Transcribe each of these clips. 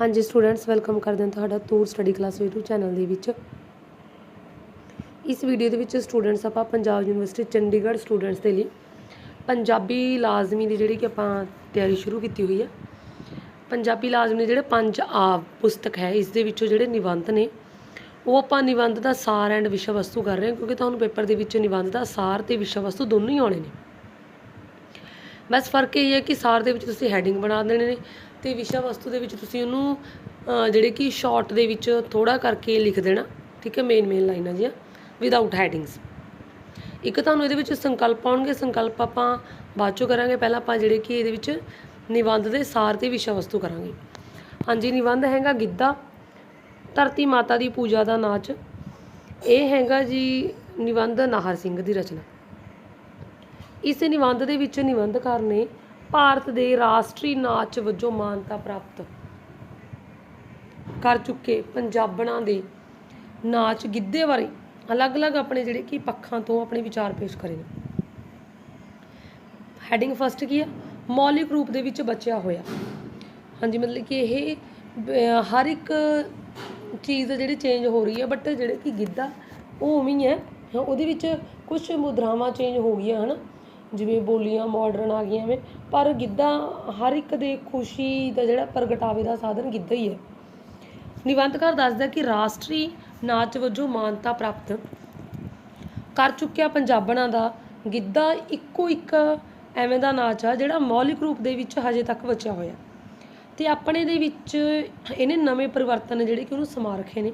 ਹਾਂਜੀ students welcome ਕਰਦੇ ਹਾਂ ਤੁਹਾਡਾ Toor study class YouTube channel ਦੇ ਵਿੱਚ। ਇਸ ਵੀਡੀਓ ਦੇ ਵਿੱਚ ਸਟੂਡੈਂਟਸ ਆਪਾਂ ਪੰਜਾਬ ਯੂਨੀਵਰਸਿਟੀ ਚੰਡੀਗੜ੍ਹ ਸਟੂਡੈਂਟਸ ਦੇ ਲਈ ਪੰਜਾਬੀ ਲਾਜ਼ਮੀ ਦੀ ਜਿਹੜੀ ਕਿ ਆਪਾਂ ਤਿਆਰੀ ਸ਼ੁਰੂ ਕੀਤੀ ਹੋਈ ਹੈ ਪੰਜਾਬੀ ਲਾਜ਼ਮੀ ਦੇ ਜਿਹੜੇ ਪੰਜ ਆਬ ਪੁਸਤਕ ਹੈ, ਇਸ ਦੇ ਵਿੱਚੋਂ ਜਿਹੜੇ ਨਿਬੰਧ ਨੇ, ਉਹ ਆਪਾਂ ਨਿਬੰਧ ਦਾ ਸਾਰ ਐਂਡ ਵਿਸ਼ਾ ਵਸਤੂ ਕਰ ਰਹੇ ਹਾਂ, ਕਿਉਂਕਿ ਤੁਹਾਨੂੰ ਪੇਪਰ ਦੇ ਵਿੱਚ ਨਿਬੰਧ ਦਾ ਸਾਰ ਤੇ ਵਿਸ਼ਾ ਵਸਤੂ ਦੋਨੋਂ ਹੀ ਆਉਣੇ ਨੇ। ਬਸ ਫ਼ਰਕ ਇਹ ਹੈ ਕਿ ਸਾਰ ਦੇ ਵਿੱਚ ਤੁਸੀਂ ਹੈਡਿੰਗ ਬਣਾ ਦੇਣੇ ਨੇ ਤੇ ਵਿਸ਼ਾ ਵਸਤੂ ਦੇ ਵਿੱਚ ਤੁਸੀਂ ਉਹਨੂੰ ਜਿਹੜੇ ਕਿ ਸ਼ਾਰਟ ਦੇ ਵਿੱਚ ਥੋੜਾ ਕਰਕੇ ਲਿਖ ਦੇਣਾ, ਠੀਕ ਹੈ ਮੇਨ ਮੇਨ ਲਾਈਨਾਂ ਜੀਆਂ ਵਿਦਆਊਟ ਹੈਡਿੰਗਸ ਇੱਕ ਤੁਹਾਨੂੰ ਇਹਦੇ ਵਿੱਚ ਸੰਕਲਪ ਆਉਣਗੇ, ਸੰਕਲਪ ਆਪਾਂ ਬਾਅਦ ਚੋਂ ਕਰਾਂਗੇ, ਪਹਿਲਾਂ ਆਪਾਂ ਜਿਹੜੇ ਕਿ ਇਹਦੇ ਵਿੱਚ ਨਿਬੰਧ ਦੇ ਸਾਰ ਤੇ ਵਿਸ਼ਾ ਵਸਤੂ ਕਰਾਂਗੇ। ਹਾਂਜੀ, ਨਿਬੰਧ ਹੈਗਾ ਗਿੱਧਾ, ਧਰਤੀ ਮਾਤਾ ਦੀ ਪੂਜਾ ਦਾ ਨਾਚ, ਇਹ ਹੈਗਾ ਜੀ ਨਿਬੰਧ ਨਾਹਰ ਸਿੰਘ ਦੀ ਰਚਨਾ। ਇਸ ਨਿਬੰਧ ਦੇ ਵਿੱਚ ਨਿਬੰਧਕਾਰ ਨੇ ਭਾਰਤ ਦੇ ਰਾਸ਼ਟਰੀ ਨਾਚ ਵਜੋਂ ਮਾਨਤਾ ਪ੍ਰਾਪਤ ਕਰ ਚੁੱਕੇ ਪੰਜਾਬਣਾਂ ਦੇ ਨਾਚ ਗਿੱਧੇ ਬਾਰੇ ਅਲੱਗ-ਅਲੱਗ ਆਪਣੇ ਜਿਹੜੇ ਕਿ ਪੱਖਾਂ ਤੋਂ ਆਪਣੇ ਵਿਚਾਰ ਪੇਸ਼ ਕਰੇ ਨੇ। ਹੈਡਿੰਗ ਫਸਟ ਕੀ ਆ? ਮੌਲਿਕ ਰੂਪ ਦੇ ਵਿੱਚ ਬਚਿਆ ਹੋਇਆ। ਹਾਂਜੀ, ਮਤਲਬ ਕਿ ਇਹ ਹਰ ਇੱਕ ਚੀਜ਼ ਜਿਹੜੀ ਚੇਂਜ ਹੋ ਰਹੀ ਹੈ ਬਟ ਜਿਹੜੇ ਕਿ ਗਿੱਧਾ ਉਹ ਉਵੇਂ ਹੀ ਹੈ। ਉਹਦੇ ਵਿੱਚ ਕੁਝ ਮੁਦਰਾਵਾਂ ਚੇਂਜ ਹੋ ਗਈਆਂ, ਹਨਾ? ਜਿਵੇਂ ਬੋਲੀਆਂ ਮਾਡਰਨ ਆ ਗਈਆਂ ਐਵੇਂ, ਪਰ ਗਿੱਧਾ ਹਰ ਇੱਕ ਦੇ ਖੁਸ਼ੀ ਦਾ ਜਿਹੜਾ ਪ੍ਰਗਟਾਵੇ ਦਾ ਸਾਧਨ ਗਿੱਧਾ ਹੀ ਹੈ। ਨਿਬੰਧਕਾਰ ਦੱਸਦਾ ਕਿ ਰਾਸ਼ਟਰੀ ਨਾਚ ਵਜੋਂ ਮਾਨਤਾ ਪ੍ਰਾਪਤ ਕਰ ਚੁੱਕਿਆ ਪੰਜਾਬਣਾਂ ਦਾ ਗਿੱਧਾ ਇੱਕੋ ਇੱਕ ਐਵੇਂ ਦਾ ਨਾਚ ਆ ਜਿਹੜਾ ਮੌਲਿਕ ਰੂਪ ਦੇ ਵਿੱਚ ਹਜੇ ਤੱਕ ਬਚਿਆ ਹੋਇਆ। ਤੇ ਆਪਣੇ ਦੇ ਵਿੱਚ ਇਹਨੇ ਨਵੇਂ ਪਰਿਵਰਤਨ ਜਿਹੜੇ ਕਿ ਉਹਨੂੰ ਸਮਾ ਰੱਖੇ ਨੇ।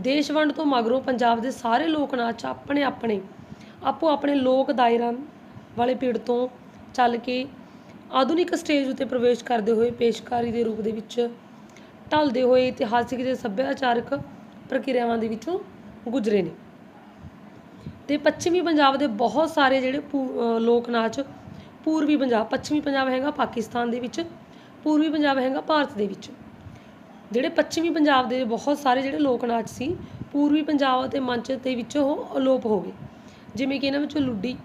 ਦੇਸ਼ ਵੰਡ ਤੋਂ ਮਗਰੋਂ ਪੰਜਾਬ ਦੇ ਸਾਰੇ ਲੋਕ ਨਾਚ ਆਪਣੇ ਆਪਣੇ, ਆਪੋ ਆਪਣੇ ਲੋਕ ਦਾਇਰਾਂ ਵਾਲੇ ਪੀੜ ਤੋਂ ਚੱਲ ਕੇ ਆਧੁਨਿਕ ਸਟੇਜ ਉੱਤੇ ਪ੍ਰਵੇਸ਼ ਕਰਦੇ ਹੋਏ ਪੇਸ਼ਕਾਰੀ ਦੇ ਰੂਪ ਦੇ ਵਿੱਚ ਢਲਦੇ ਹੋਏ ਇਤਿਹਾਸਿਕ ਤੇ ਸੱਭਿਆਚਾਰਕ ਪ੍ਰਕਿਰਿਆਵਾਂ ਦੇ ਵਿੱਚੋਂ ਗੁਜ਼ਰੇ ਨੇ। ਤੇ ਪੱਛਮੀ ਪੰਜਾਬ ਦੇ ਬਹੁਤ ਸਾਰੇ ਜਿਹੜੇ ਪੂ- ਲੋਕ ਨਾਚ ਪੂਰਬੀ ਪੰਜਾਬ, ਪੱਛਮੀ ਪੰਜਾਬ ਹੈਗਾ ਪਾਕਿਸਤਾਨ ਦੇ ਵਿੱਚ, ਪੂਰਬੀ ਪੰਜਾਬ ਹੈਗਾ ਭਾਰਤ ਦੇ ਵਿੱਚ। ਜਿਹੜੇ ਪੱਛਮੀ ਪੰਜਾਬ ਦੇ ਬਹੁਤ ਸਾਰੇ ਜਿਹੜੇ ਲੋਕ ਨਾਚ ਸੀ, ਪੂਰਬੀ ਪੰਜਾਬ ਅਤੇ ਮੰਚ ਦੇ ਵਿੱਚ ਉਹ ਅਲੋਪ ਹੋ ਗਏ। ਜਿਵੇਂ ਕਿ ਇਹਨਾਂ ਵਿੱਚੋਂ ਲੁੱਡੀ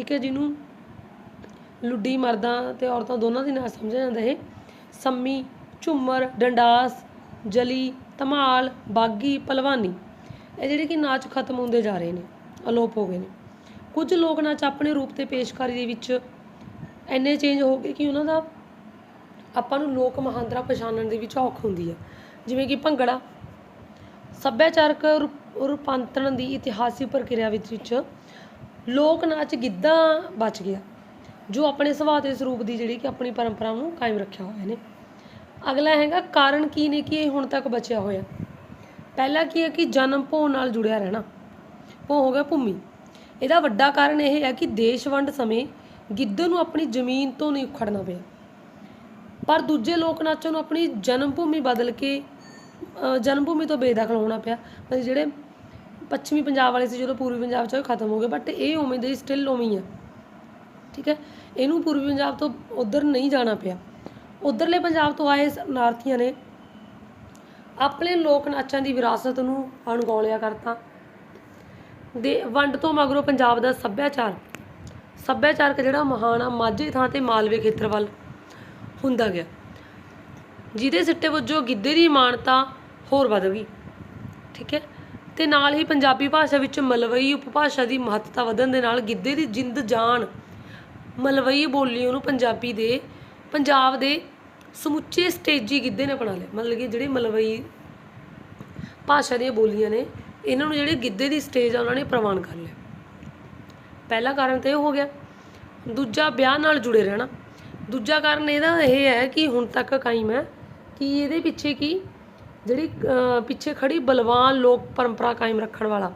ਠੀਕ ਹੈ ਜਿਹਨੂੰ ਲੁੱਡੀ ਮਰਦਾਂ ਤੇ ਔਰਤਾਂ ਦੋਨਾਂ ਦੇ ਨਾਲ ਸਮਝਿਆ ਜਾਂਦਾ ਇਹ। ਸੰਮੀ, ਝੁੰਮਰ, ਡੰਡਾਸ, ਜਲੀ, ਧਮਾਲ, ਬਾਗੀ ਪਹਿਲਵਾਨੀ ਇਹ ਜਿਹੜੇ ਕਿ ਨਾਚ ਖਤਮ ਹੁੰਦੇ ਜਾ ਰਹੇ ਨੇ, ਅਲੋਪ ਹੋ ਗਏ ਨੇ। ਕੁਝ ਲੋਕ ਨਾਚ ਆਪਣੇ ਰੂਪ ਤੇ ਪੇਸ਼ਕਾਰੀ ਦੇ ਵਿੱਚ ਇੰਨੇ ਚੇਂਜ ਹੋ ਗਏ ਕਿ ਉਹਨਾਂ ਦਾ ਆਪਾਂ ਨੂੰ ਲੋਕ ਮਹਾਂਦਰਾ ਪਛਾਣਨ ਦੇ ਵਿੱਚ ਔਖ ਹੁੰਦੀ ਹੈ ਜਿਵੇਂ ਕਿ ਭੰਗੜਾ ਸੱਭਿਆਚਾਰਕ ਰੂਪ- ਰੂਪਾਂਤਰਣ ਦੀ ਇਤਿਹਾਸਿਕ ਪ੍ਰਕਿਰਿਆ ਵਿੱਚ ਲੋਕ ਨਾਚ ਗਿੱਧਾ ਬਚ ਗਿਆ, ਜੋ ਆਪਣੇ ਸੁਭਾਅ ਦੇ ਸਰੂਪ ਦੀ ਜਿਹੜੀ ਕਿ ਆਪਣੀ ਪਰੰਪਰਾ ਨੂੰ ਕਾਇਮ ਰੱਖਿਆ ਹੋਇਆ ਨੇ। ਅਗਲਾ ਹੈਗਾ, ਕਾਰਨ ਕੀ ਨੇ ਕਿ ਇਹ ਹੁਣ ਤੱਕ ਬਚਿਆ ਹੋਇਆ? ਪਹਿਲਾ ਕੀ ਹੈ ਕਿ ਜਨਮ ਭੋ ਨਾਲ ਜੁੜਿਆ ਰਹਿਣਾ ਭੋ ਹੋ ਗਿਆ ਭੂਮੀ। ਇਹਦਾ ਵੱਡਾ ਕਾਰਨ ਇਹ ਹੈ ਕਿ ਦੇਸ਼ ਵੰਡ ਸਮੇਂ ਗਿੱਧੇ ਨੂੰ ਆਪਣੀ ਜ਼ਮੀਨ ਤੋਂ ਨਹੀਂ ਉਖੜਨਾ ਪਿਆ। ਪਰ ਦੂਜੇ ਲੋਕ ਨਾਚਾਂ ਨੂੰ ਆਪਣੀ ਜਨਮ ਭੂਮੀ ਬਦਲ ਕੇ ਜਨਮ ਭੂਮੀ ਤੋਂ ਬੇਦਖਲ ਹੋਣਾ ਪਿਆ। ਜਿਹੜੇ ਪੱਛਮੀ ਪੰਜਾਬ ਵਾਲੇ ਸੀ, ਜਦੋਂ ਪੂਰਬੀ ਪੰਜਾਬ ਚ ਉਹ ਖਤਮ ਹੋ ਗਏ ਬਟ ਇਹ ਉਵੇਂ ਦੇ ਸਟਿਲ ਉਵੇਂ ਹੀ ਆ। ਠੀਕ ਹੈ? ਇਹਨੂੰ ਪੂਰਬੀ ਪੰਜਾਬ ਤੋਂ ਉਧਰ ਨਹੀਂ ਜਾਣਾ ਪਿਆ। ਉਧਰਲੇ ਪੰਜਾਬ ਤੋਂ ਆਏ ਸ਼ਰਨਾਰਥੀਆਂ ਨੇ ਆਪਣੇ ਲੋਕ ਨਾਚਾਂ ਦੀ ਵਿਰਾਸਤ ਨੂੰ ਅਣਗੌਲਿਆ ਕਰਤਾ। ਦੇ, ਵੰਡ ਤੋਂ ਮਗਰੋਂ ਪੰਜਾਬ ਦਾ ਸੱਭਿਆਚਾਰ, ਸੱਭਿਆਚਾਰਕ ਜਿਹੜਾ ਮਹਾਨ ਆ, ਮਾਝੇ ਥਾਂ ਤੇ ਮਾਲਵੇ ਖੇਤਰ ਵੱਲ ਹੁੰਦਾ ਗਿਆ। ਜਿਹਦੇ ਸਿੱਟੇ ਵਜੋਂ ਗਿੱਧੇ ਦੀ ਮਾਨਤਾ ਹੋਰ ਵਧ ਗਈ। ਠੀਕ ਹੈ? ਤੇ ਨਾਲ ਹੀ ਪੰਜਾਬੀ ਭਾਸ਼ਾ ਵਿੱਚ ਮਲਵਈ ਉਪਭਾਸ਼ਾ ਦੀ ਮਹੱਤਤਾ ਵਧਣ ਦੇ ਨਾਲ ਗਿੱਧੇ ਦੀ ਜਿੰਦ ਜਾਨ। ਮਲਵਈ ਬੋਲੀ ਉਹਨੂੰ ਪੰਜਾਬੀ ਦੇ, ਪੰਜਾਬ ਦੇ ਸਮੁੱਚੇ ਸਟੇਜੀ ਗਿੱਧੇ ਨੇ ਬਣਾ ਲਿਆ। ਮਤਲਬ ਕਿ ਜਿਹੜੇ ਮਲਵਈ ਭਾਸ਼ਾ ਦੀਆਂ ਬੋਲੀਆਂ ਨੇ, ਇਹਨਾਂ ਨੂੰ ਜਿਹੜੇ ਗਿੱਧੇ ਦੀ ਸਟੇਜ ਆ, ਉਹਨਾਂ ਨੇ ਪ੍ਰਵਾਨ ਕਰ ਲਿਆ। ਪਹਿਲਾ ਕਾਰਨ ਤਾਂ ਇਹ ਹੋ ਗਿਆ, ਦੂਜਾ ਵਿਆਹ ਨਾਲ ਜੁੜੇ ਰਹਿਣਾ। ਦੂਜਾ ਕਾਰਨ ਇਹਦਾ ਇਹ ਹੈ ਕਿ ਹੁਣ ਤੱਕ ਕਾਇਮ ਹੈ ਕਿ ਇਹਦੇ ਪਿੱਛੇ ਕੀ ਜਿਹੜੀ ਅਹ, ਪਿੱਛੇ ਖੜੀ ਬਲਵਾਨ ਲੋਕ ਪਰੰਪਰਾ ਕਾਇਮ ਰੱਖਣ ਵਾਲਾ।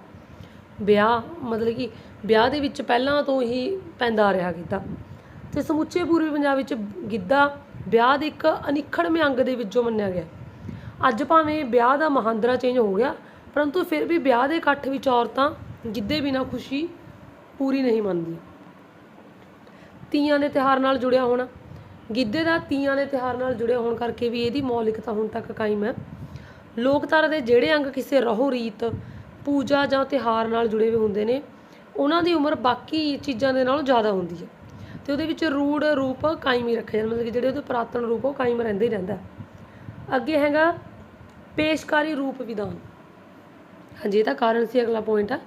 ਵਿਆਹ ਮਤਲਬ ਕਿ ਵਿਆਹ ਦੇ ਵਿੱਚ ਪਹਿਲਾਂ ਤੋਂ ਹੀ ਪੈਂਦਾ ਰਿਹਾ ਗਿੱਧਾ। ਤੇ ਸਮੁੱਚੇ ਪੂਰਬੀ ਪੰਜਾਬ ਵਿੱਚ ਗਿੱਧਾ ਵਿਆਹ ਦੇ ਇੱਕ ਅਨਿੱਖੜਵੇਂ ਅੰਗ ਦੇ ਵਿੱਚੋਂ ਮੰਨਿਆ ਗਿਆ। ਅੱਜ ਭਾਵੇਂ ਵਿਆਹ ਦਾ ਮਹਾਂਦਰਾ ਚੇਂਜ ਹੋ ਗਿਆ ਪਰੰਤੂ ਫਿਰ ਵੀ ਵਿਆਹ ਦੇ ਇਕੱਠ ਵਿੱਚ ਔਰਤਾਂ ਗਿੱਧੇ ਬਿਨਾਂ ਖੁਸ਼ੀ ਪੂਰੀ ਨਹੀਂ ਮੰਨਦੀਆਂ। ਤੀਆਂ ਦੇ ਤਿਉਹਾਰ ਨਾਲ ਜੁੜਿਆ ਹੋਣਾ। ਗਿੱਧੇ ਦਾ ਤੀਆਂ ਦੇ ਤਿਉਹਾਰ ਨਾਲ ਜੁੜਿਆ ਹੋਣ ਕਰਕੇ ਵੀ ਇਹਦੀ ਮੌਲਿਕਤਾ ਹੁਣ ਤੱਕ ਕਾਇਮ ਹੈ। ਲੋਕਧਾਰਾ ਦੇ ਜਿਹੜੇ ਅੰਗ ਕਿਸੇ ਰਹੋ ਰੀਤ, ਪੂਜਾ ਜਾਂ ਤਿਉਹਾਰ ਨਾਲ ਜੁੜੇ ਹੋਏ ਹੁੰਦੇ ਨੇ, ਉਹਨਾਂ ਦੀ ਉਮਰ ਬਾਕੀ ਚੀਜ਼ਾਂ ਦੇ ਨਾਲੋਂ ਜ਼ਿਆਦਾ ਹੁੰਦੀ ਹੈ। ਤੇ ਉਹਦੇ ਵਿੱਚ ਰੂੜ ਰੂਪ ਕਾਇਮੀ ਹੀ ਰੱਖਿਆ ਜਾਂਦਾ, ਮਤਲਬ ਕਿ ਜਿਹੜੇ ਉਹਦੇ ਪੁਰਾਤਨ ਰੂਪ ਉਹ ਕਾਇਮ ਰਹਿੰਦਾ ਹੀ ਰਹਿੰਦਾ। ਅੱਗੇ ਹੈਗਾ ਪੇਸ਼ਕਾਰੀ ਰੂਪ ਵਿਧਾਨ। ਹਾਂਜੀ ਇਹਦਾ ਕਾਰਨ ਸੀ, ਅਗਲਾ ਪੁਆਇੰਟ ਆ।